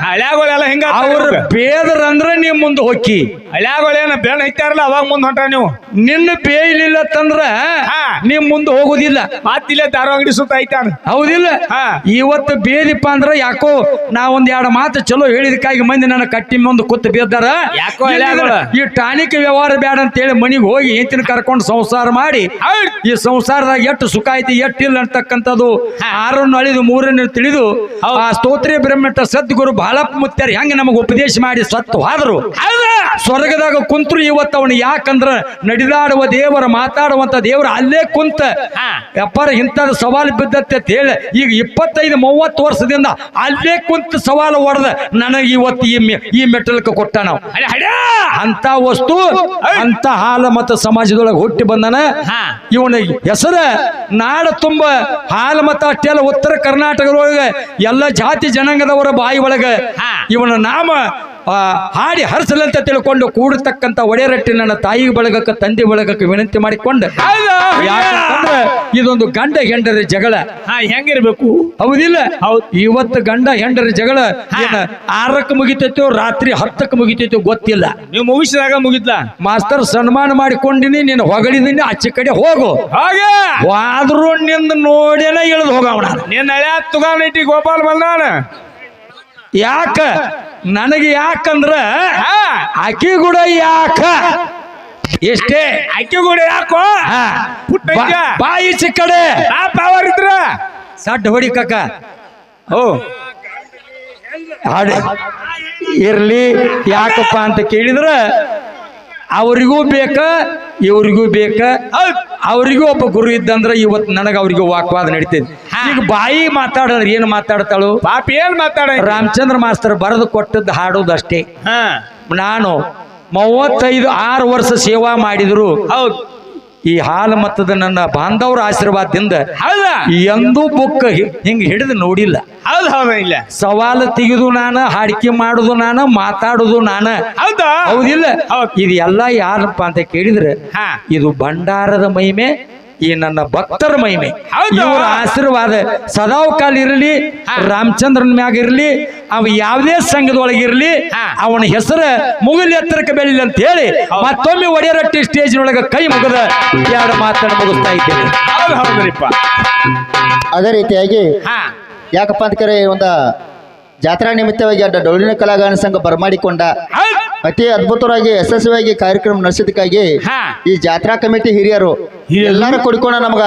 Speaker 1: ಹಳ್ಯಾಗಳೆಲ್ಲ ಹಿಂಗ
Speaker 2: ಅವ್ರ ಬೇದ್ರಂದ್ರ ನೀವ್ ಮುಂದೆ ಹೊಕ್ಕಿ.
Speaker 1: ಹಳ್ಯಾಗಳೇನ ಬೆಣ್ಣ ಐತಾರಲ್ಲ ಅವಾಗ ಮುಂದ್ ಹೊಂಟ ನೀವು?
Speaker 2: ನಿನ್ನ ಬೇಯ್ಲಿಲ್ಲ ತಂದ್ರ
Speaker 1: ಹಾ.
Speaker 2: ನೀ ಮುಂದೆ ಹೋಗುದಿಲ್ಲ.
Speaker 1: ಮಾತಿಲ್ಲ ದಾರ ಅಂಗಡಿ ಸುತ್ತ ಐತಾನ.
Speaker 2: ಹೌದಿಲ್ಲ. ಇವತ್ತು ಬೇದಿಪ್ಪ ಅಂದ್ರ ಯಾಕೋ ನಾ ಒಂದ್ ಎರಡು ಮಾತು ಚಲೋ ಹೇಳಿದಕ್ಕಾಗಿ ಮಂದಿ ನನ್ನ ಕಟ್ಟಿ ಮುಂದೆ ಕೂತ್ ಬಿದ್ದಾರ.
Speaker 1: ಯಾಕೋ
Speaker 2: ಈ ಟಾನಿಕ್ ವ್ಯವಹಾರ ಬೇಡ ಅಂತ ಹೇಳಿ ಮನಿಗೆ ಹೋಗಿ ಹೆಂತಿನ ಕರ್ಕೊಂಡು ಸಂಸಾರ ಮಾಡಿ ಮಾಡಿ ಈ ಸಂಸಾರದಾಗ ಎಷ್ಟು ಸುಖ ಐತಿ ಎಷ್ಟು ಇಲ್ಲ ಅಂತಕ್ಕಂಥದ್ದು ಆರನ್ನು ಅಳಿದು ಮೂರನ್ನು ತಿಳಿದು. ಆ ಸ್ತೋತ್ರಿ ಬ್ರಹ್ಮಟ್ಟ ಸದ್ಗುರು ಬಾಳಪ್ಪ ಮುತ್ಯಾರ ಹೆಂಗ ನಮಗೆ ಉಪದೇಶ ಮಾಡಿ ಸತ್ತು
Speaker 1: ಆದ್ರು
Speaker 2: ಸ್ವರ್ಗದಾಗ ಕುಂತ್ರು ಇವತ್ತು ಅವನು ಯಾಕಂದ್ರ ನಡಿದಾಡುವ ದೇವರ ಮಾತಾಡುವಂತ ದೇವರ ಅಲ್ಲೇ ಕುಂತ ವ್ಯಾಪಾರ ಇಂಥದ್ದು ಸವಾಲು ಬಿದ್ದತ್ತೆ ಅಂತ ಹೇಳಿ ಈಗ ಇಪ್ಪತ್ತೈದು ಮೂವತ್ತು ವರ್ಷದಿಂದ ಅಲ್ಲೇ ಕುಂತ ಸವಾಲು ಹೊಡೆದ ನನಗೆ ಇವತ್ತು ಈ ಮೆ- ಈ ಮೆಟ್ಟಲಕ್ಕೆ ಕೊಟ್ಟ ನಾವು. ಅಂತ ವಸ್ತು ಅಂತ ಹಾಲ ಮತ್ತು ಸಮಾಜದೊಳಗೆ ಹುಟ್ಟಿ ಬಂದನ
Speaker 1: ಹಾ.
Speaker 2: ಇವನ ಹೆಸರ ನಾಡ ತುಂಬ ಹಾಲು ಮತ ಅಷ್ಟೇ ಉತ್ತರ ಕರ್ನಾಟಕದೊಳಗೆ ಎಲ್ಲ ಜಾತಿ ಜನಾಂಗದವರ ಬಾಯಿ ಒಳಗೆ. ಇವನ ನಾಮ ಹಾಡಿ ಹರಿಸಲಂತ ತಿಳ್ಕೊಂಡು ಕೂಡತಕ್ಕಂತ ಒಡೆರಟ್ಟಿ ನನ್ನ ತಾಯಿ ಬಳಗಕ್ಕೆ ತಂದೆ ಬಳಗಕ್ಕೆ ವಿನಂತಿ ಮಾಡಿಕೊಂಡು ಇದೊಂದು ಗಂಡ ಹೆಂಡರ ಜಗಳ.
Speaker 1: ಹಾ ಹೆಂಗಿರ್ಬೇಕು?
Speaker 2: ಹೌದಿಲ್ಲ?
Speaker 1: ಹೌದ್.
Speaker 2: ಇವತ್ತು ಗಂಡ ಹೆಂಡರ ಜಗಳ ಆರಕ್ಕೆ ಮುಗಿತೈತೋ ರಾತ್ರಿ ಹತ್ತಕ್ಕೆ ಮುಗಿತೈತೋ ಗೊತ್ತಿಲ್ಲ.
Speaker 1: ನೀವು ಮುಗಿಸಿದಾಗ ಮುಗಿದ್ಲ
Speaker 2: ಮಾಸ್ತರ್ ಸನ್ಮಾನ ಮಾಡಿಕೊಂಡಿನಿ ನೀನು ಹೊಗಳಿದೀನಿ ಆಚೆ ಕಡೆ ಹೋಗು.
Speaker 1: ಹಾಗೆ?
Speaker 2: ಆದ್ರೂ ನಿಂದ ನೋಡೇನ ಇಳಿದು ಹೋಗವಣ
Speaker 1: ನಿನ್ನ ಹಳೆ ತುಗಾನೈಟಿ ಗೋಪಾಲ್ ಬಂದಾನ
Speaker 2: ಯಾಕ? ನನಗೆ ಯಾಕಂದ್ರ
Speaker 1: ಅಕ್ಕಿ
Speaker 2: ಆಕಿ ಕೂಡ ಯಾಕ? ಎಷ್ಟೇ?
Speaker 1: ಅಕ್ಕಿ ಗುಡ ಯಾಕೋ?
Speaker 2: ಬಾಯಿ
Speaker 1: ಚಿಕ್ಕಡೆ. ಪವರ್ ಇದ್ರ.
Speaker 2: ಸಡ್ ಹೊಡಿ ಕಕ್ಕ
Speaker 1: ಓ.
Speaker 2: ಇರ್ಲಿ ಯಾಕಪ್ಪ ಅಂತ ಕೇಳಿದ್ರ ಅವರಿಗೂ ಬೇಕ ಇವರಿಗೂ ಬೇಕ. ಅವರಿಗೂ ಒಬ್ಬ ಗುರು ಇದ್ದಂದ್ರೆ ಇವತ್ತು ನನಗ ಅವ್ರಿಗೂ ವಾಕ್ವಾದ ನಡೀತೈತಿ. ಈಗ ಬಾಯಿ ಮಾತಾಡಿದ್ರೆ ಏನು ಮಾತಾಡ್ತಾಳು?
Speaker 1: ಪಾಪ ಏನ್ ಮಾತಾಡ
Speaker 2: ರಾಮಚಂದ್ರ ಮಾಸ್ತರ್ ಬರೆದು ಕೊಟ್ಟದ್ದು ಹಾಡೋದಷ್ಟೇ
Speaker 1: ಹಾ.
Speaker 2: ನಾನು ಮೂವತ್ತೈದು ಆರು ವರ್ಷ ಸೇವಾ ಮಾಡಿದ್ರು.
Speaker 1: ಹೌದ್.
Speaker 2: ಈ ಹಾಲು ಮತ್ತದ ನನ್ನ ಬಾಂಧವರ ಆಶೀರ್ವಾದದಿಂದ
Speaker 1: ಹೌದಾ?
Speaker 2: ಎಂದೂ ಬುಕ್ ಹಿಂಗ್ ಹಿಡಿದು ನೋಡಿಲ್ಲ.
Speaker 1: ಹೌದ್ ಹೌದ ಇಲ್ಲ.
Speaker 2: ಸವಾಲು ತೆಗೆದು ನಾನು ಹಾಡಿಕೆ ಮಾಡುದು ನಾನು ಮಾತಾಡುದು ನಾನು.
Speaker 1: ಹೌದಾ?
Speaker 2: ಹೌದಿಲ್ಲ. ಇದು ಎಲ್ಲ ಯಾರಪ್ಪ ಅಂತ ಕೇಳಿದ್ರೆ ಇದು ಭಂಡಾರದ ಮಹಿಮೆ ಈ ನನ್ನ ಭಕ್ತರ ಮಹಿಮೆ. ಇವರ ಆಶೀರ್ವಾದ ಸದಾವ್ ಕಾಲ ಇರಲಿ ರಾಮಚಂದ್ರನ್ ಮ್ಯಾಗ ಇರಲಿ ಅವ ಯಾವುದೇ ಸಂಘದೊಳಗೆ ಇರಲಿ ಅವನ ಹೆಸರು ಮುಗಿಲಿ ಎತ್ತರಕ್ಕೆ ಬೆಳಿಲಿ ಅಂತ ಹೇಳಿ ಮತ್ತೊಮ್ಮೆ ಒಡೆಯರಟ್ಟಿ ಸ್ಟೇಜ್ ಒಳಗೆ ಕೈ ಮುಗದ ಎರಡು ಮಾತನ್ನು ಮುಗಿಸ್ತಾ ಇದ್ದೇನೆ.
Speaker 1: ಹೌದ್ ಹೌದ್ರಿಪ್ಪ.
Speaker 4: ಅದೇ ರೀತಿಯಾಗಿ
Speaker 1: ಹಾ.
Speaker 4: ಯಾಕಪ್ಪ ಅಂತ ಕರೆ ಒಂದು ಜಾತ್ರಾ ನಿಮಿತ್ತವಾಗಿ ಅಡ್ಡ ಡೊಳ್ಳಿನ ಕಲಾಗಾನ ಸಂಘ ಬರಮಾಡಿಕೊಂಡ ಅತಿ ಅದ್ಭುತವಾಗಿ ಯಶಸ್ವಿಯಾಗಿ ಕಾರ್ಯಕ್ರಮ
Speaker 1: ನಡೆಸಿದಕ್ಕಾಗಿ
Speaker 4: ಈ ಜಾತ್ರಾ ಕಮಿಟಿ ಹಿರಿಯರು? ಎಲ್ಲರೂ ಕುಡ್ಕೊಂಡ ನಮಗ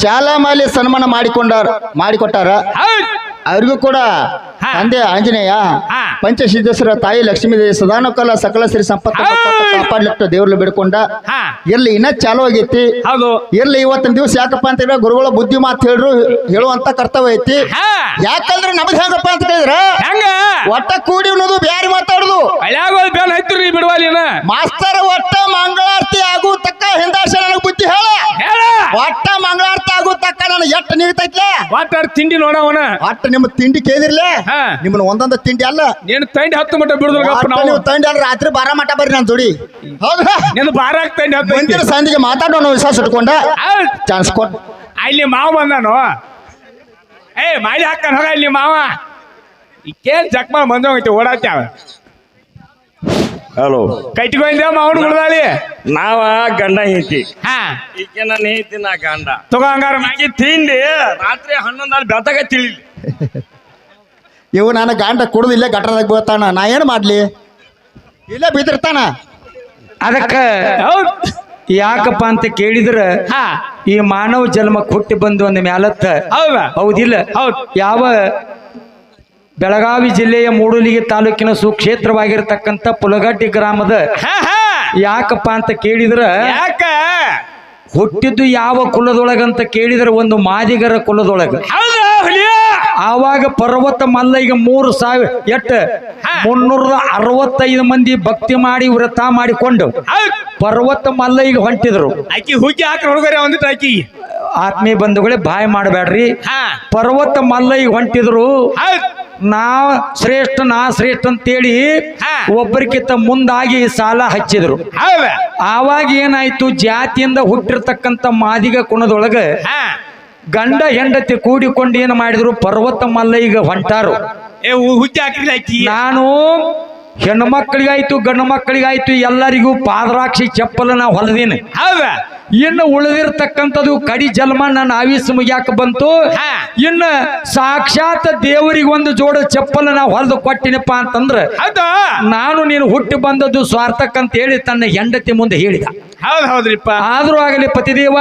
Speaker 4: ಶಾಲಾ ಮಾಲೆ ಸನ್ಮಾನ ಮಾಡಿಕೊಂಡಾರ ಮಾಡಿಕೊಟ್ಟಾರ. ಅವ್ರಿಗೂ ಕೂಡ
Speaker 1: ಹಾ.
Speaker 4: ತಂದೆ ಆಂಜನೇಯ
Speaker 1: ಹಾ.
Speaker 4: ಪಂಚಸಿದ್ದೇಶ್ವರ ತಾಯಿ ಲಕ್ಷ್ಮೀ ದೇವಿ ಸದಾನುಕಾಲ ಸಕಲ ಶ್ರೀ ಸಂಪತ್ತು. ಕಾಪಾಡ್ಲಿಕ್ಕೆ ದೇವ್ರಲ್ಲಿ ಬಿಡ್ಕೊಂಡ.
Speaker 1: ಹಾ.
Speaker 4: ಇರ್ಲಿ ಇನ್ನ ಚಾಲು ಆಗೈತಿ
Speaker 1: ಹೌದು.
Speaker 4: ಇರ್ಲಿ ಇವತ್ತಿನ ದಿವಸ ಯಾಕಪ್ಪ ಅಂತ ಹೇಳಿದ್ರೆ ಗುರುಗಳ ಬುದ್ಧಿ ಮಾತು ಹೇಳ್ರು ಹೇಳುವಂತ ಕರ್ತವ್ಯ ಐತಿ.
Speaker 1: ಹಾ.
Speaker 4: ಯಾಕಂದ್ರೆ ನಮ್ದು ಹೇಗಪ್ಪ ಅಂತ ಹೇಳಿದ್ರೆ
Speaker 1: ಹೆಂಗ?
Speaker 4: ಒಟ್ಟ ಕೂಡಿ ಅನ್ನೋದು ಬ್ಯಾರಿ ಮಾತಾಡುದು.
Speaker 1: ಹಳ್ಯಾಗೋದ್ ಬೇಲ್ ಬಿಡುವಲ್ಲಿನ
Speaker 4: ಮಾಸ್ತರ್ ಒಟ್ಟ ಮಂಗಳಾರತಿ ಆಗು ತಕ್ಕ ಹಿಂದಾಶ ನನಗೆ ಬುದ್ಧಿ ಹೇಳ.
Speaker 1: ಹೇಳ.
Speaker 4: ಒಟ್ಟ ಮಂಗಳಾರತಿ ಆಗು ತಕ್ಕ ನನಗೆ ಎಟ್ಟು ನೀಗ್ತೈತ್ಲೆ
Speaker 1: ಒಟ್ಟ ತಿಂಡಿ ನೋಡವನ.
Speaker 4: ಒಟ್ಟ ನಿಮ್ಮ ತಿಂಡಿ ಕೇಳಿರ್ಲೆ
Speaker 1: ನಿಮ್ಮ
Speaker 4: ನಿಮ್ಮನ್ನ ಒಂದೊಂದು ತಿಂಡಿ ಅಲ್ಲ.
Speaker 1: ನೀನು ತಂಡಿ ಹತ್ತು ಮಟ್ಟ ಬಿಡುದಿಲ್ಲ
Speaker 4: ಒಟ್ಟ
Speaker 1: ನಾವು.
Speaker 4: ನೀವು ತಂಡಿ ಅಲ್ಲ ರಾತ್ರಿ ಬಾರ ಮಠ ಬರ್ರಿ ನಾನು ಜೋಡಿ. ಹೌದಾ.
Speaker 1: ನಿನ್ನ ಬಾರಾಕ್ ತಂಡಿ ಹತ್ತು
Speaker 4: ಮುಂದಿನ ಸಂದಿಗೆ ಮಾತಾಡೋಣ ವಿಶ್ವಾಸ ಇಟ್ಕೊಂಡ. ಚಾನ್ಸ್ ಕೊಟ್
Speaker 1: ಅಲ್ಲಿ ಮಾವ ಬಂದಾನು ಏ ಮಾಡಿ ಹಾಕನ್ ಹೋಗ ಇಲ್ಲಿ ಮಾವ. ಈಕೇನ್ ಜಕ್ಮ ಬಂದೋಗೈತಿ ಓಡಾತ್ಯಾವ
Speaker 5: ಹಲೋ.
Speaker 1: ಕೈಟ್ಕೊಂಡ್ಯ ಮಾವನ ಗುಡ್ದಾಳಿ?
Speaker 5: ನಾವ ಗಂಡ ಹೆಂಡತಿ.
Speaker 1: ಹಾ.
Speaker 5: ಈಕೆ ನನ್ನ ಹೆಂಡತಿ ನಾ ಗಂಡ.
Speaker 1: ತಗೋ ಹಂಗಾರ ಮಾ-
Speaker 5: ತಿಂಡಿ. ರಾತ್ರಿ ಹನ್ನೊಂದು ಬೆಳತಾಗ ತಿಳಿಲಿ. (laughs)
Speaker 4: ಇವು ನಾನು ಗಾಂಡ ಕುಡ್ದು ಇಲ್ಲೇ ಗಟ್ರದಾಗ ಬೀಳ್ತಾನ. ನಾ ಏನು ಮಾಡ್ಲಿ? ಇಲ್ಲೇ ಬಿದ್ದಿರ್ತಾನ.
Speaker 2: ಅದಕ್ಕೆ
Speaker 1: ಹೌದ್.
Speaker 2: ಯಾಕಪ್ಪ ಅಂತ ಕೇಳಿದ್ರ
Speaker 1: ಹಾ.
Speaker 2: ಈ ಮಾನವ ಜನ್ಮಕ್ಕೆ ಹುಟ್ಟಿ ಬಂದು ಅಂದ ಮ್ಯಾಲತ್ತ
Speaker 1: ಹೌದಾ?
Speaker 2: ಹೌದಿಲ್ಲ.
Speaker 1: ಹೌದ್.
Speaker 2: ಯಾವ ಬೆಳಗಾವಿ ಜಿಲ್ಲೆಯ ಮೂಡಲಿಗೆ ತಾಲೂಕಿನ ಸುಕ್ಷೇತ್ರವಾಗಿರ್ತಕ್ಕಂಥ ಪುಲಗಟ್ಟಿ ಗ್ರಾಮದ
Speaker 1: ಹಾ ಹಾ.
Speaker 2: ಯಾಕಪ್ಪ ಅಂತ ಕೇಳಿದ್ರ
Speaker 1: ಯಾಕ?
Speaker 2: ಹುಟ್ಟಿದ್ದು ಯಾವ ಕುಲದೊಳಗಂತ ಕೇಳಿದ್ರೆ ಒಂದು ಮಾದಿಗರ ಕುಲದೊಳಗ. ಆವಾಗ ಪರ್ವತ ಮಲ್ಲ ಈಗ ಮೂರು ಸಾವಿರ ಎಟ್ಟು? ಮುನ್ನೂರ ಅರವತ್ತೈದು ಮಂದಿ ಭಕ್ತಿ ಮಾಡಿ ವ್ರತ ಮಾಡಿಕೊಂಡು ಪರ್ವತ ಮಲ್ಲ ಈಗ ಹೊಂಟಿದ್ರು.
Speaker 1: ಆಕಿ ಹುಗ್ಗಿ ಹಾಕಿ ಹುಡುಗರೆ ಒಂದಿಟ್ಟು ಆಕಿ.
Speaker 2: ಆತ್ಮೀಯ ಬಂಧುಗಳೇ ಬಾಯ್ ಮಾಡಬೇಡ್ರಿ. ಪರ್ವತ ಮಲ್ಲ ಈಗ ಹೊಂಟಿದ್ರು
Speaker 1: ಹೌದ್
Speaker 2: ನಾ ಶ್ರೇಷ್ಠ ನಾ ಶ್ರೇಷ್ಠ ಅಂತೇಳಿ. ಒಬ್ಬರಿಗಿಂತ ಮುಂದಾಗಿ ಸಾಲ ಹಚ್ಚಿದ್ರು. ಆವಾಗ ಏನಾಯ್ತು ಜಾತಿಯಿಂದ ಹುಟ್ಟಿರ್ತಕ್ಕಂಥ ಮಾದಿಗ ಕುಣದೊಳಗ ಗಂಡ ಹೆಂಡತಿ ಕೂಡಿಕೊಂಡು ಏನು ಮಾಡಿದ್ರು ಪರ್ವತ ಮಲ್ಲ ಈಗ ಹೊಂಟಾರು ನಾನು ಹೆಣ್ಣು ಮಕ್ಕಳಿಗಾಯ್ತು ಗಂಡು ಮಕ್ಕಳಿಗಾಯ್ತು ಎಲ್ಲರಿಗೂ ಪಾದರಾಕ್ಷಿ ಚಪ್ಪಲ ನಾ ಹೊಲದೇನೆ ಇನ್ನು ಉಳಿದಿರ್ತಕ್ಕಂಥದ್ದು ಕಡಿ ಜನ್ಮ ನನ್ನ ಆವಿಸ್ ಮುಗಿಯಾಕ ಬಂತು. ಇನ್ನು ಸಾಕ್ಷಾತ್ ದೇವರಿಗೆ ಒಂದು ಜೋಡ ಚಪ್ಪಲ ನಾ ಹೊರದು ಕೊಟ್ಟಿನಪ್ಪ ಅಂತಂದ್ರೆ ನಾನು ನೀನು ಹುಟ್ಟಿ ಬಂದದ್ದು ಸ್ವಾರ್ಥಕ್ಕಂತ ಹೇಳಿ ತನ್ನ ಹೆಂಡತಿ ಮುಂದೆ ಹೇಳಿದ.
Speaker 1: ಹೌದ್ ಹೌದ್ರಿಪ್ಪ.
Speaker 2: ಆದ್ರೂ ಆಗಲಿ ಪತಿದೇವ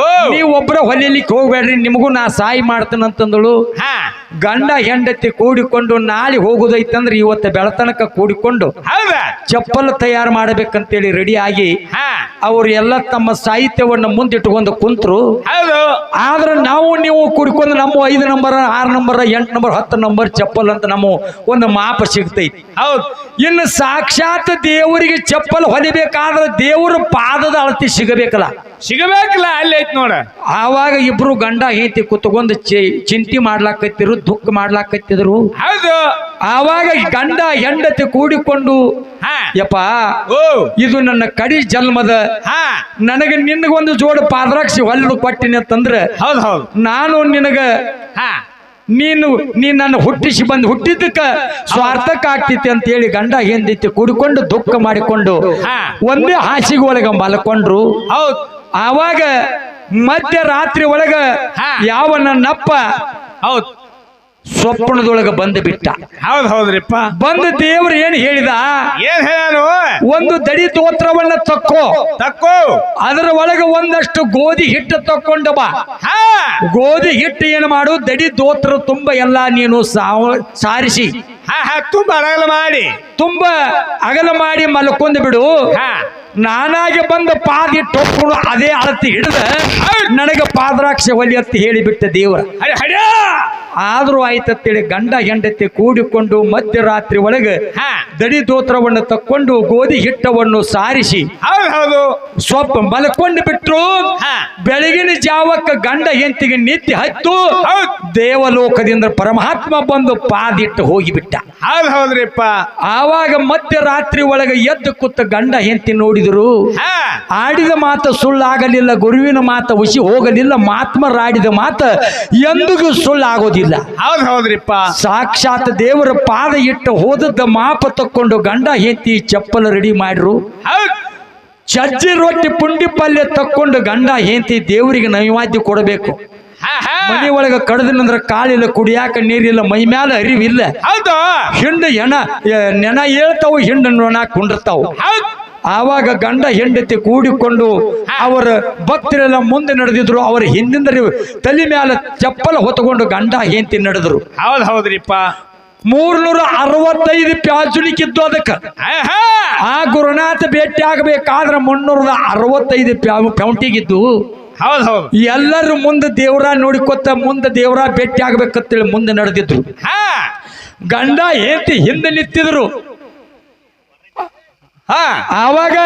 Speaker 1: ಓ.
Speaker 2: ನೀವ್ ಒಬ್ಬರ ಹೊಲಿಲಿಕ್ಕೆ ಹೋಗ್ಬೇಡ್ರಿ ನಿಮಗೂ ನಾ ಸಾಯಿ ಮಾಡ್ತೇನಂತಂದಳು.
Speaker 1: ಹಾ.
Speaker 2: ಗಂಡ ಹೆಂಡತಿ ಕೂಡಿಕೊಂಡು ನಾಳೆ ಹೋಗುದೈತಂದ್ರೆ ಇವತ್ತು ಬೆಳತನಕ ಕೂಡಿಕೊಂಡು
Speaker 1: ಹೌದಾ?
Speaker 2: ಚಪ್ಪಲ್ ತಯಾರು ಮಾಡಬೇಕಂತೇಳಿ ರೆಡಿ ಆಗಿ
Speaker 1: ಹಾ.
Speaker 2: ಅವ್ರು ಎಲ್ಲ ತಮ್ಮ ಸಾಹಿತ್ಯವನ್ನು ಮುಂದಿಟ್ಟುಕೊಂಡು ಕುಂತರು.
Speaker 1: ಹೌದು.
Speaker 2: ಆದ್ರೆ ನಾವು ನೀವು ಕೂಡಿಕೊಂಡು ನಮ್ಮ ಐದು ನಂಬರ್ ಆರು ನಂಬರ್ ಎಂಟು ನಂಬರ್ ಹತ್ತು ನಂಬರ್ ಚಪ್ಪಲ್ ಅಂತ ನಮ್ಮ ಒಂದು ಮಾಪ ಸಿಗ್ತೈತಿ.
Speaker 1: ಹೌದು.
Speaker 2: ಇನ್ನು ಸಾಕ್ಷಾತ್ ದೇವರಿಗೆ ಚಪ್ಪಲ್ ಹೊಲಿಬೇಕಾದ್ರೆ ದೇವರ ಪಾದದ ಅಳತಿ ಸಿಗಬೇಕಲ್ಲ.
Speaker 1: ಸಿಗಬೇಕಲ್ಲ ಅಲ್ಲಿ ಐತ್ ನೋಡ.
Speaker 2: ಆವಾಗ ಇಬ್ರು ಗಂಡ ಹೆಂಡತಿ ಕುತ್ಕೊಂಡು ಚಿಂತಿ ಮಾಡ್ಲಾಕತ್ತಿರು ದುಃಖ ಮಾಡ್ಲಾಕತ್ತಿದ್ರು.
Speaker 1: ಹೌದು.
Speaker 2: ಆವಾಗ ಗಂಡ ಹೆಂಡತಿ ಕೂಡಿಕೊಂಡು ಯಪ್ಪ
Speaker 1: ಓ.
Speaker 2: ಇದು ನನ್ನ ಕಡಿ ಜನ್ಮದ. ನನಗೆ ನಿನಗೊಂದು ಜೋಡು ಪಾದ್ರಾಕ್ಷಿ ಹೊಲ್ಲು ಕೊಟ್ಟಿನಿ ಅಂತಂದ್ರೆ
Speaker 1: ಹೌದು ಹೌದು.
Speaker 2: ನಾನು ನಿನಗ ನೀನು ನೀ ನನ್ನ ಹುಟ್ಟಿಸಿ ಬಂದು ಹುಟ್ಟಿದ್ದಕ್ಕ ಸ್ವಾರ್ಥಕ್ಕೆ ಆಗ್ತೈತಿ ಅಂತ ಹೇಳಿ ಗಂಡ ಹೆಂದಿತ್ತು ಕುಡ್ಕೊಂಡು ದುಃಖ ಮಾಡಿಕೊಂಡು. ಒಂದೇ ಹಾಸಿಗೆ ಒಳಗ ಮಲ್ಕೊಂಡ್ರು
Speaker 1: ಹೌದು
Speaker 2: ಆವಾಗ ಮಧ್ಯರಾತ್ರಿ ಒಳಗ. ಯಾವ ನನ್ನಪ್ಪ
Speaker 1: ಹೌದ್
Speaker 2: ಸ್ವಪ್ನದೊಳಗ ಬಂದು ಬಿಟ್ಟ.
Speaker 1: ಹೌದ್ ಹೌದ್ರಿಪ್ಪ.
Speaker 2: ಬಂದು ದೇವ್ರು ಏನ್ ಹೇಳಿದ?
Speaker 1: ಏನ್ ಹೇಳ
Speaker 2: ಒಂದು ದಡಿ ತೋತ್ರವನ್ನ ತಕ್ಕೋ.
Speaker 1: ತಕ್ಕೋ.
Speaker 2: ಅದರ ಒಳಗೆ ಒಂದಷ್ಟು ಗೋಧಿ ಹಿಟ್ಟು ತಕ್ಕೊಂಡು ಬಾ. ಗೋಧಿ ಹಿಟ್ಟು ಏನು ಮಾಡು? ದಡಿ ದೋತ್ರ ತುಂಬ ಎಲ್ಲ ನೀನು ಸಾವ- ಸಾರಿಸಿ.
Speaker 1: ತುಂಬಾ ಅಡಗಲ ಮಾಡಿ.
Speaker 2: ತುಂಬ ಅಗಲ ಮಾಡಿ ಮಲ್ಕೊಂಡು ಬಿಡು. ನಾನಾಗೆ ಬಂದ ಪಾದಿ ಇಟ್ಟು ಅದೇ ಅಳತಿ ಹಿಡಿದ ನನಗೆ ಪಾದ್ರಾಕ್ಷಿ ಒಲಿ ಅಂತ ಹೇಳಿಬಿಟ್ಟ ದೇವರ. ಆದ್ರೂ ಆಯ್ತತ್ತೇಳಿ ಗಂಡ ಹೆಂಡತಿ ಕೂಡಿಕೊಂಡು ಮಧ್ಯರಾತ್ರಿ ಒಳಗೆ ದಡಿ ದೋತ್ರವನ್ನು ತಕ್ಕೊಂಡು ಗೋಧಿ ಹಿಟ್ಟವನ್ನು ಸಾರಿಸಿ
Speaker 1: ಹೌದ್
Speaker 2: ಸ್ವಲ್ಪ ಮಲ್ಕೊಂಡು ಬಿಟ್ರು. ಬೆಳಗಿನ ಜಾವಕ್ಕ ಗಂಡ ಹೆಂಡತಿಗೆ ನಿತ್ಯ ಹತ್ತು. ದೇವಲೋಕದಿಂದ ಪರಮಾತ್ಮ ಬಂದು ಪಾದಿಟ್ಟು ಹೋಗಿಬಿಟ್ಟ.
Speaker 1: ಹೌದು ಹೌದ್ರಿಪ್ಪ
Speaker 2: ಆವಾಗ ಮಧ್ಯರಾತ್ರಿ ಒಳಗೆ ಎದ್ದು ಕುತ್ತ ಗಂಡ ಹೆಂಡತಿ ನೋಡಿದ್ರು. ಆಡಿದ ಮಾತು ಸುಳ್ಳಾಗಲಿಲ್ಲ ಗುರುವಿನ ಮಾತು ಹುಸಿ ಹೋಗಲಿಲ್ಲ ಮಾತ್ಮರಾಡಿದ ಮಾತು ಎಂದಿಗೂ ಸುಳ್ಳಾಗೋದಿಲ್ಲ.
Speaker 1: ಹೌದ್ ಹೌದ್ರಿಪ್ಪ.
Speaker 2: ಸಾಕ್ಷಾತ್ ದೇವರ ಪಾದ ಇಟ್ಟು ಹೋದದ್ದ ಮಾಪ ತಕ್ಕೊಂಡು ಗಂಡ ಹೆತ್ತಿ ಚಪ್ಪಲ್ ರೆಡಿ ಮಾಡ್ರು.
Speaker 1: ಹೌದ್.
Speaker 2: ಚಜ್ಜಿ ರೊಟ್ಟಿ ಪುಂಡಿ ಪಲ್ಯ ತಕ್ಕೊಂಡು ಗಂಡ ಹೆಂತಿ ದೇವರಿಗೆ ನೈವಾದ್ಯ ಕೊಡಬೇಕು. ಮನೆ ಒಳಗ ಕಡದಿನಂದ್ರ ಕಾಲಿಲ್ಲ ಕುಡಿಯಾಕ ನೀರಿಲ್ಲ ಮೈ ಮ್ಯಾಲ ಅರಿವಿಲ್ಲ.
Speaker 1: ಹೌದು.
Speaker 2: ಹಿಂಡು ಹೆಣ ನೆನ ಹೇಳ್ತಾವ ಹಿಂಡ ನೊಣ ಕುಂಡಿರ್ತಾವು. ಆವಾಗ ಗಂಡ ಹೆಂಡತಿ ಕೂಡಿಕೊಂಡು ಅವರ ಭಕ್ತರೆಲ್ಲ ಮುಂದೆ ನಡೆದಿದ್ರು ಅವರ ಹಿಂದಿಂದ ತಲೆ ಮೇಲೆ ಚಪ್ಪಲ ಹೊತ್ತುಕೊಂಡು ಗಂಡ ಹೆಂಡತಿ ನಡೆದ್ರು.
Speaker 1: ಹೌದು ಹೌದ್ರಿಪ್ಪ.
Speaker 2: ಮೂರ್ನೂರ ಅರವತ್ತೈದು ಪ್ಯಾಜುಲಿಕ್ಕಿದ್ದು ಅದಕ್ಕೆ. ಆ ಗುರುನಾಥ ಭೇಟಿ ಆಗಬೇಕಾದ್ರೆ ಮುನ್ನೂರ ಅರವತ್ತೈದು ಪ್ಯಾ- ಹೌದು
Speaker 1: ಹೌದು ಹೌದ್.
Speaker 2: ಎಲ್ಲರೂ ಮುಂದೆ ದೇವರ ನೋಡಿಕೊತ ಮುಂದೆ ದೇವರ ಭೇಟಿ ಆಗ್ಬೇಕಂತೇಳಿ ಮುಂದೆ ನಡೆದಿದ್ರು.
Speaker 1: ಹಾ!
Speaker 2: ಗಂಡ ಹೆಂಡತಿ ಹಿಂದೆ ನಿಂತಿದ್ರು.
Speaker 1: ಹಾ.
Speaker 2: ಆವಾಗ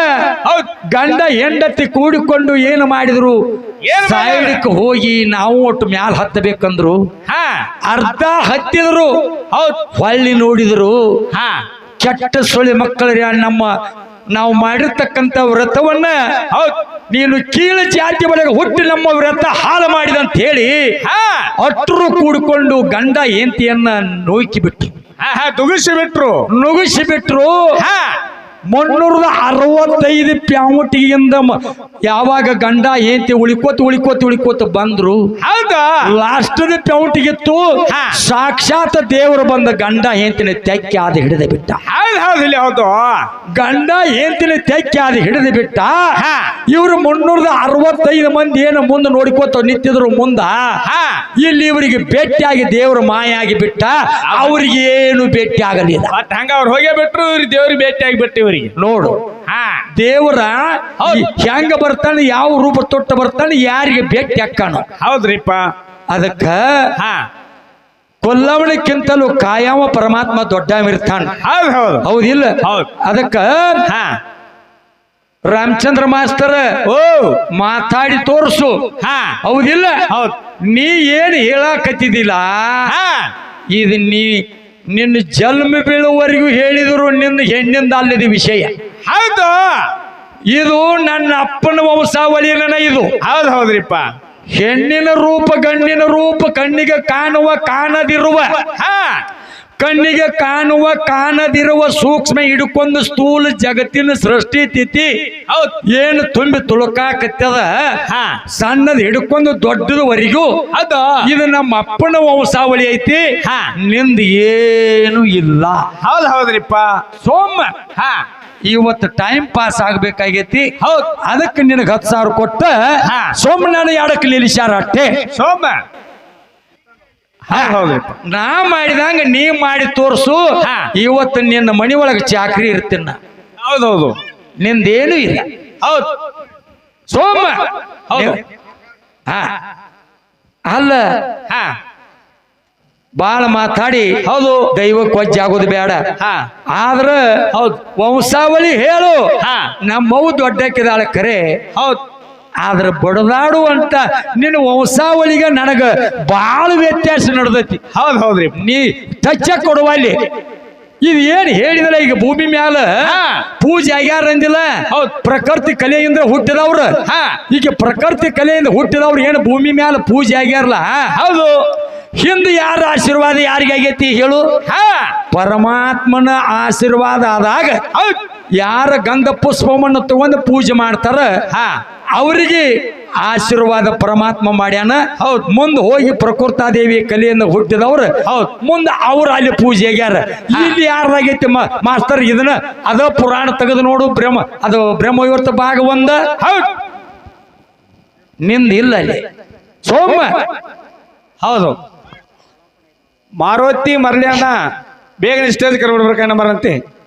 Speaker 2: ಗಂಡ ಹೆಂಡತಿ ಕೂಡಿಕೊಂಡು ಏನು ಮಾಡಿದ್ರು? ಸೈಡ್ಕ್ ಹೋಗಿ ನಾವು ಒಟ್ಟು ಮ್ಯಾಲ ಹತ್ತಬೇಕಂದ್ರು.
Speaker 1: ಹಾ.
Speaker 2: ಅರ್ಧ ಹತ್ತಿದ್ರು. ಹೊಳ್ಳಿ ನೋಡಿದ್ರು.
Speaker 1: ಹಾ.
Speaker 2: ಕೆಟ್ಟ ಸುಳಿ ಮಕ್ಕಳ ನಮ್ಮ ನಾವು ಮಾಡಿರ್ತಕ್ಕಂಥ ವ್ರತವನ್ನ ನೀನು ಕೀಳು ಜಾತಿ ಒಳಗೆ ಹುಟ್ಟಿ ನಮ್ಮ ವ್ರತ ಹಾಳು ಮಾಡಿದಂತ ಹೇಳಿ ಅಟ್ರು ಕೂಡಿಕೊಂಡು ಗಂಡ ಹೆಂಡತಿಯನ್ನ ನೋಯ್ಕಿ ಬಿಟ್ರು
Speaker 1: ದುಗಿಸಿ ಬಿಟ್ರು
Speaker 2: ನುಗುಸಿ ಬಿಟ್ರು ಮುನ್ನೂರದ ಅರವತ್ತೈದು ಪ್ಯಾಮುಟಿಯಿಂದ ಮ- ಯಾವಾಗ ಗಂಡ ಹೆಂಡತಿ ಉಳಿಕೋತ ಉಳಿಕೋತ ಉಳಿಕೋತ ಬಂದ್ರು
Speaker 1: ಹೌದಾ?
Speaker 2: ಲಾಸ್ಟದ ಪ್ಯಾಮುಟಿಗಿತ್ತು
Speaker 1: ಹಾ.
Speaker 2: ಸಾಕ್ಷಾತ್ ದೇವರು ಬಂದ ಗಂಡ ಹೆಂಡತಿನ ತೆಕ್ಕಿ ಆದ ಹಿಡಿದು ಬಿಟ್ಟ.
Speaker 1: ಹೌದ್
Speaker 2: ಗಂಡ ಹೆಂಡತಿನ ತೆಕ್ಕಿ ಆದ ಹಿಡಿದು ಬಿಟ್ಟ. ಇವರು ಮುನ್ನೂರದ ಅರವತ್ತೈದು ಮಂದಿ ಏನು ಮುಂದೆ ನೋಡಿಕೋತ ನಿಂತಿದ್ರು ಮುಂದ. ಇಲ್ಲಿ ಇವರಿಗೆ ಭೇಟಿಯಾಗಿ ದೇವರು ಮಾಯಾಗಿ ಬಿಟ್ಟ. ಅವ್ರಿಗೆ ಏನು ಭೇಟಿ ಆಗಲಿಲ್ಲ.
Speaker 1: ಹಂಗ ಅವ್ರು ಹೋಗೇ ಬಿಟ್ರು ಇವ್ರಿಗೆ ದೇವ್ರಿಗೆ ಭೇಟಿ ಆಗಿಬಿಟ್ಟು
Speaker 2: ನೋಡು
Speaker 1: ಹಾ.
Speaker 2: ದೇವರ. ಹೆಂಗ ಬರ್ತಾನೆ ಯಾವ ರೂಪ ತೊಟ್ಟ ಬರ್ತಾನೆ ಯಾರಿಗೆ ಭೇಟಿ ಹಾಕೋಣ
Speaker 1: ಹೌದ್ರಿಪ್ಪ.
Speaker 2: ಅದಕ್ಕ
Speaker 1: ಹಾ.
Speaker 2: ಕೊಲ್ಲವಣಕ್ಕಿಂತಲೂ ಕಾಯವ ಪರಮಾತ್ಮ ದೊಡ್ಡ ಇರ್ತಾನ ಹೌದಿಲ್ಲ?
Speaker 1: ಹೌದ್.
Speaker 2: ಅದಕ್ಕ ರಾಮಚಂದ್ರ ಮಾಸ್ತರ
Speaker 1: ಓ.
Speaker 2: ಮಾತಾಡಿ ತೋರಿಸು.
Speaker 1: ಹಾ.
Speaker 2: ಹೌದಿಲ್ಲ?
Speaker 1: ಹೌದ್.
Speaker 2: ನೀ ಏನ್ ಹೇಳಾಕತ್ತಿದ್ದಿಲ್ಲ ಇದು ನೀ ನಿನ್ನ ಜನ್ಮ ಬೀಳುವವರೆಗೂ ಹೇಳಿದರು ನಿನ್ನ ಹೆಣ್ಣಿಂದ ಅಲ್ಲದ ವಿಷಯ.
Speaker 1: ಹೌದು.
Speaker 2: ಇದು ನನ್ನ ಅಪ್ಪನ ವಂಶಾವಳಿಯನ ಇದು.
Speaker 1: ಹೌದು ಹೌದ್ರಿಪ್ಪ.
Speaker 2: ಹೆಣ್ಣಿನ ರೂಪ ಗಂಡಿನ ರೂಪ ಕಣ್ಣಿಗೆ ಕಾಣುವ ಕಾಣದಿರುವ
Speaker 1: ಹಾ.
Speaker 2: ಕಣ್ಣಿಗೆ ಕಾಣುವ ಕಾಣದಿರುವ ಸೂಕ್ಷ್ಮ ಹಿಡ್ಕೊಂಡು ಸ್ಥೂಲ ಜಗತ್ತಿನ ಸೃಷ್ಟಿ ತಿಥಿ. ಏನು ತುಂಬಿ ತುಳುಕಾಕತ್ತದ ಸಣ್ಣದ ಹಿಡ್ಕೊಂಡು ದೊಡ್ಡದವರೆಗೂ
Speaker 1: ಅದ.
Speaker 2: ಇದು ನಮ್ಮ ಅಪ್ಪನ ವಂಶಾವಳಿ ಐತಿ.
Speaker 1: ಹಾ.
Speaker 2: ನಿಂದ ಏನು ಇಲ್ಲ.
Speaker 1: ಹೌದ್ ಹೌದ್ರಿಪ್ಪ
Speaker 2: ಸೋಮ.
Speaker 1: ಹಾ.
Speaker 2: ಇವತ್ತು ಟೈಮ್ ಪಾಸ್ ಆಗ್ಬೇಕಾಗೈತಿ.
Speaker 1: ಹೌದ್.
Speaker 2: ಅದಕ್ಕೆ ನಿನಗೆ ಹತ್ತು ಸಾವಿರ ಕೊಟ್ಟ. ಸೋಮನಾಡ ಯಾಡಕ್ಕೆ ನಿಲ್ಲಿಸ್ಯಾರ ಅಷ್ಟೇ
Speaker 1: ಸೋಮ. ಹೌದ್
Speaker 2: ನಾ ಮಾಡಿದಂಗ ನೀ ಮಾಡಿ ತೋರ್ಸು. ಇವತ್ತು ನಿನ್ನ ಮನಿ ಒಳಗೆ ಚಾಕ್ರಿ ಇರ್ತೀನ.
Speaker 1: ಹೌದೌದು.
Speaker 2: ನಿಂದೇನು ಇಲ್ಲ.
Speaker 1: ಹೌದು.
Speaker 2: ಸೋಮ.
Speaker 1: ಹೌದು.
Speaker 2: ಹಾ. ಅಲ್ಲ.
Speaker 1: ಹಾ.
Speaker 2: ಬಾಳ ಮಾತಾಡಿ.
Speaker 1: ಹೌದು.
Speaker 2: ದೈವಕ್ಕೆ ಆಗೋದು ಬೇಡ.
Speaker 1: ಹಾ.
Speaker 2: ಆದ್ರ
Speaker 1: ಹೌದು.
Speaker 2: ವಂಶಾವಳಿ ಹೇಳು. ನಮ್ಮವು ದೊಡ್ಡಕ್ಕಿದಾಳ ಕರೆ.
Speaker 1: ಹೌದ್.
Speaker 2: ಆದ್ರ ಬಡದಾಡುವಂತ ನಿನ್ನ ವಂಶಾವಳಿಗೆ ನನಗ ಬಹಳ ವ್ಯತ್ಯಾಸ ನಡೆದೈತಿ.
Speaker 1: ಹೌದು ಹೌದ್ರಿ.
Speaker 2: ನೀ ಟಚ್ಚ ಕೊಡುವಲ್ಲಿ ಇದು ಏನ್ ಹೇಳಿದ್ರ ಈಗ ಭೂಮಿ ಮ್ಯಾಲ. ಪೂಜೆ ಆಗ್ಯಾರ ಅಂದಿಲ್ಲ
Speaker 1: ಹೌದ್.
Speaker 2: ಪ್ರಕೃತಿ ಕಲೆಯಿಂದ ಹುಟ್ಟಿದವ್ರ. ಈಗ ಪ್ರಕೃತಿ ಕಲೆಯಿಂದ ಹುಟ್ಟಿದವ್ರು ಏನು ಭೂಮಿ ಮ್ಯಾಲ ಪೂಜೆ ಆಗ್ಯಾರಲ್ಲ?
Speaker 1: ಹೌದು.
Speaker 2: ಹಿಂದೆ ಯಾರ ಆಶೀರ್ವಾದ ಯಾರಿಗೆ ಆಗೈತಿ ಹೇಳು? ಪರಮಾತ್ಮನ ಆಶೀರ್ವಾದ ಆದಾಗ ಯಾರ ಗಂಧ ಪುಷ್ಪವನ್ನು ತಗೊಂಡು ಪೂಜೆ ಮಾಡ್ತಾರ?
Speaker 1: ಹಾ.
Speaker 2: ಅವರಿಗೆ ಆಶೀರ್ವಾದ ಪರಮಾತ್ಮ ಮಾಡ್ಯಾನ. ಹೌದ್. ಮುಂದೆ ಹೋಗಿ ಪ್ರಕೃತಾದೇವಿ ಕಲೆಯಿಂದ ಹುಟ್ಟಿದವ್ರು. ಹೌದ್. ಮುಂದೆ ಅವ್ರ ಅಲ್ಲಿ ಪೂಜೆ ಆಗ್ಯಾರ. ಇಲ್ಲಿ ಯಾರ್ದಾಗೈತಿ ಮಾಸ್ತರ್ ಇದನ್ನ? ಅದ ಪುರಾಣ ತೆಗೆದು ನೋಡು ಬ್ರಹ್ಮ ಅದು ಬ್ರಹ್ಮವರ್ತ ಭಾಗ ಒಂದ. ಹೌದ್. ನಿಂದ ಇಲ್ಲ ಅಲ್ಲಿ. ಸೋಮ.
Speaker 1: ಹೌದು. ಮಾರುತಿ ಮರಳ್ಯಾನ ಬೇಗನೆ ಸ್ಟೇಜ್ ಕರ್ಬಿಡ್ಬೇಕನ್ನ ಬರಂತೆ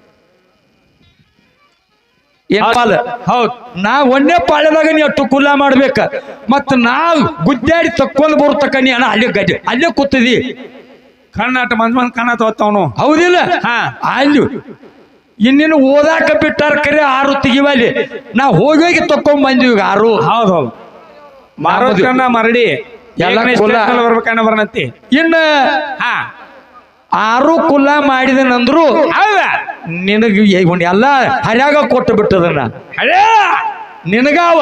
Speaker 2: ಏನ್ ಹೌದ್. ನಾ ಒಂದೇ ಪಾಳ್ಯದಾಗ ನೀ ಅಷ್ಟು ಕುಲ್ಲ ಮಾಡ್ಬೇಕ. ಮತ್ ನಾವ್ ಗುದ್ದಾಡಿ ತಕ್ಕೊಂಡ್ ಬರ್ತಕ್ಕ ನೀ ಅಣ್ಣ ಅಲ್ಲೇ ಅಲ್ಲಿ ಅಲ್ಲೇ ಕೂತಿದಿ
Speaker 1: ಕಣ್ಣಾಟ ಮಂದ್ ಮಂದ್ ಕಣ್ಣ ತೋತಾವನು
Speaker 2: ಹೌದಿಲ್ಲ?
Speaker 1: ಹಾ.
Speaker 2: ಅಲ್ಲಿ ಇನ್ನೇನು ಓದಾಕ ಬಿಟ್ಟಾರ ಕರೆ ಆರು ತೆಗಿವಲ್ಲಿ ನಾ ಹೋಗಿ ಹೋಗಿ ತಕ್ಕೊಂಡ್ ಬಂದಿವಿ ಈಗ ಆರು.
Speaker 1: ಹೌದ್ ಹೌದು. ಮಾರುತಿ ಮಾರಡಿ.
Speaker 2: ಎಲ್ಲ ಕುಲ.
Speaker 1: stage ಮೇಲೆ
Speaker 2: ಇನ್ನ
Speaker 1: ಹಾ.
Speaker 2: ಆರು ಕುಲ್ಲ ಮಾಡಿದನಂದ್ರು
Speaker 1: ಹೌದಾ.
Speaker 2: ನಿನಗ ಎಲ್ಲ ಹರ್ಯಾಗ ಕೊಟ್ಟು ಬಿಟ್ಟದನ್ನ.
Speaker 1: ಅಳೇ
Speaker 2: ನಿನಗಾವ.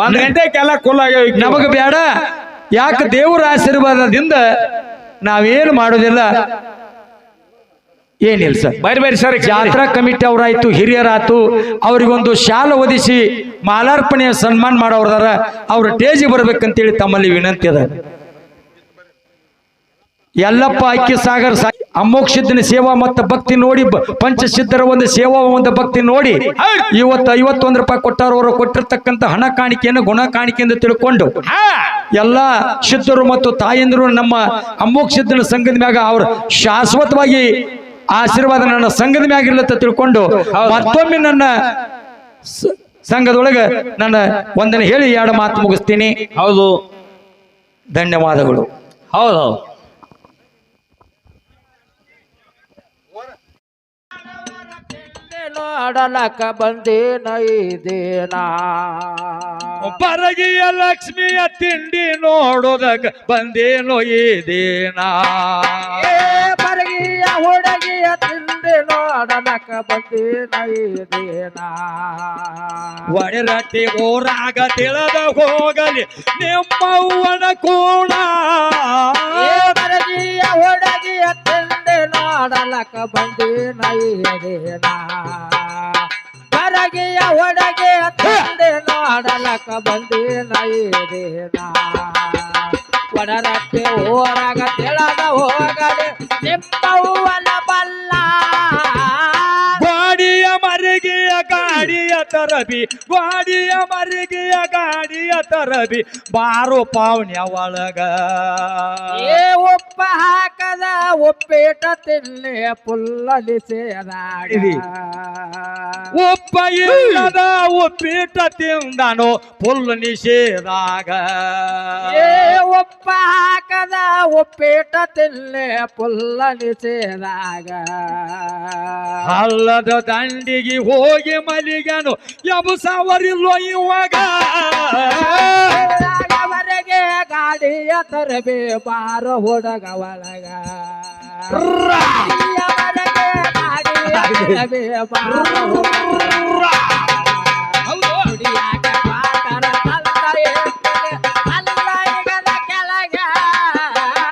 Speaker 1: ಒಂದ್ ಗಂಟೆಗೆಲ್ಲ ಕುಲ್ ಆಗ್ಯಾವ ಈಗ.
Speaker 2: ನಮಗ ಬೇಡ ಯಾಕೆ ದೇವರ ಆಶೀರ್ವಾದದಿಂದ ನಾವೇನು ಮಾಡೋದಿಲ್ಲ. ಏನಿಲ್ಲ ಸರ್.
Speaker 1: ಬೇರೆ ಬೇರೆ ಸರ್
Speaker 2: ಜಾತ್ರಾ ಕಮಿಟಿ ಅವರಾಯ್ತು ಹಿರಿಯರಾಯ್ತು ಅವರಿಗೊಂದು ಶಾಲ ಒದಿಸಿ ಮಾಲಾರ್ಪಣೆಯ ಸನ್ಮಾನ ಮಾಡೋರ್ದಾರ ಅವ್ರ ಟೇಜಿ ಬರ್ಬೇಕಂತೇಳಿ ತಮ್ಮಲ್ಲಿ ವಿನಂತಿ ಅದ. ಎಲ್ಲಪ್ಪ ಅಕ್ಕಿ ಸಾಗರ್ ಸಾ ಅಮೋಕ್ಷಿದ್ದನ ಸೇವಾ ಮತ್ತು ಭಕ್ತಿ ನೋಡಿ ಪಂಚಸಿದ್ಧರ ಒಂದು ಸೇವಾ ಒಂದು ಭಕ್ತಿ ನೋಡಿ ಇವತ್ತು ಐವತ್ತೊಂದು ರೂಪಾಯಿ ಕೊಟ್ಟಾರ ಅವರು ಕೊಟ್ಟಿರ್ತಕ್ಕಂಥ ಹಣ ಕಾಣಿಕೆಯನ್ನು ಗುಣ ಕಾಣಿಕೆಯಿಂದ ತಿಳ್ಕೊಂಡು ಎಲ್ಲ ಸಿದ್ಧರು ಮತ್ತು ತಾಯಂದಿರು ನಮ್ಮ ಅಮೋಕ್ಷಿದ್ದಿನ ಸಂಘದ ಮ್ಯಾಗ ಅವರು ಶಾಶ್ವತವಾಗಿ ಆಶೀರ್ವಾದ ನನ್ನ ಸಂಘದ ಮ್ಯಾಗ ಇರ್ಲತ್ತ ತಿಳ್ಕೊಂಡು ಮತ್ತೊಮ್ಮೆ ನನ್ನ ಸಂಘದೊಳಗ ನನ್ನ ಒಂದನ್ನು ಹೇಳಿ ಎರಡು ಮಾತು ಮುಗಿಸ್ತೀನಿ.
Speaker 1: ಹೌದು.
Speaker 2: ಧನ್ಯವಾದಗಳು.
Speaker 1: ಹೌದು ಹೌದು.
Speaker 6: ನೋಡಲಕ ಬಂದೇನ
Speaker 2: ಪರಗಿಯ ಲಕ್ಷ್ಮಿಯ ತಿಂಡಿ ನೋಡೋದಕ್ಕೆ ಬಂದೇನೋ ಇದೇನ
Speaker 6: ಪರಗಿಯ ಬರಗಿಯ ಹುಡುಗಿಯ ತಿಂಡಿ ನೋಡೋದಕ್ಕ ಬಂದೇನ ಇದೇನಾ
Speaker 2: ಒಡರಟ್ಟಿ ಊರಾಗ ತಿಳದ ಹೋಗಲಿ ನಿಮ್ಮವ್ವನ ಕೂಡ.
Speaker 6: ಏ ಬರಗಿಯ ಹುಡುಗಿಯ ತಿಂಡಿ ನೋಡಲಕ ಬಂದೇನ ಇದೇನಾ ಬರಗಿಯ ಒಡಗೆ ತಂದೆ ನೋಡಲಕ ಬಂದಿನ ಇದೇನಾ ಹೋರಾಗ ಊರಾಗ ತಿಳದ ಹೋಗದೆ ನಿಮ್ಮವ್ವನ ಬಲ್ಲ.
Speaker 2: ಗಾಡಿಯ ಮರಿಗೆಯ ಗಾಡಿಯ ತರಬಿ ಗಾಡಿಯ ಮರಿಗೆಯ ಗಾಡಿಯ ತರಬಿ ಬಾರು ಪಾವಣ್ಯ ಒಳಗ.
Speaker 6: ಏ ಉಪ್ಪ ಹಾಕದ ಉಪ್ಪಿಟ ತಿನ್ನೆ ಪುಲ್ಲಲಿ ಸೇದಾಡಿ
Speaker 2: ಒಪ್ಪ ಉಪ್ಪ ಇಲ್ಲದ ಉಪ್ಪಿಟ ತಿಂದನು ಪುಲ್ಲು ನಿಷೇಧಾಗ
Speaker 6: ಏ ಉಪ್ಪ ಹಾಕದ ಉಪ್ಪಿಟ ತಿನ್ನೆ ಪುಲ್ಲಲಿ ಸೇದಾಗ.
Speaker 2: ಅಲ್ಲದ ದಂಡಿಗೆ ಹೋಗಿ ಮಲಿಗನು ಎಬು ಸಾವಿಲ್ಲೋ ಇವಾಗ
Speaker 6: ಅವರಿಗೆ ಗಾಡಿಯ ತರಬೇ ಬಾರ ಹುಡುಗ ಒಳಗ. ಗಾಡಿಯ ಬಾರ ಹುಡುಗ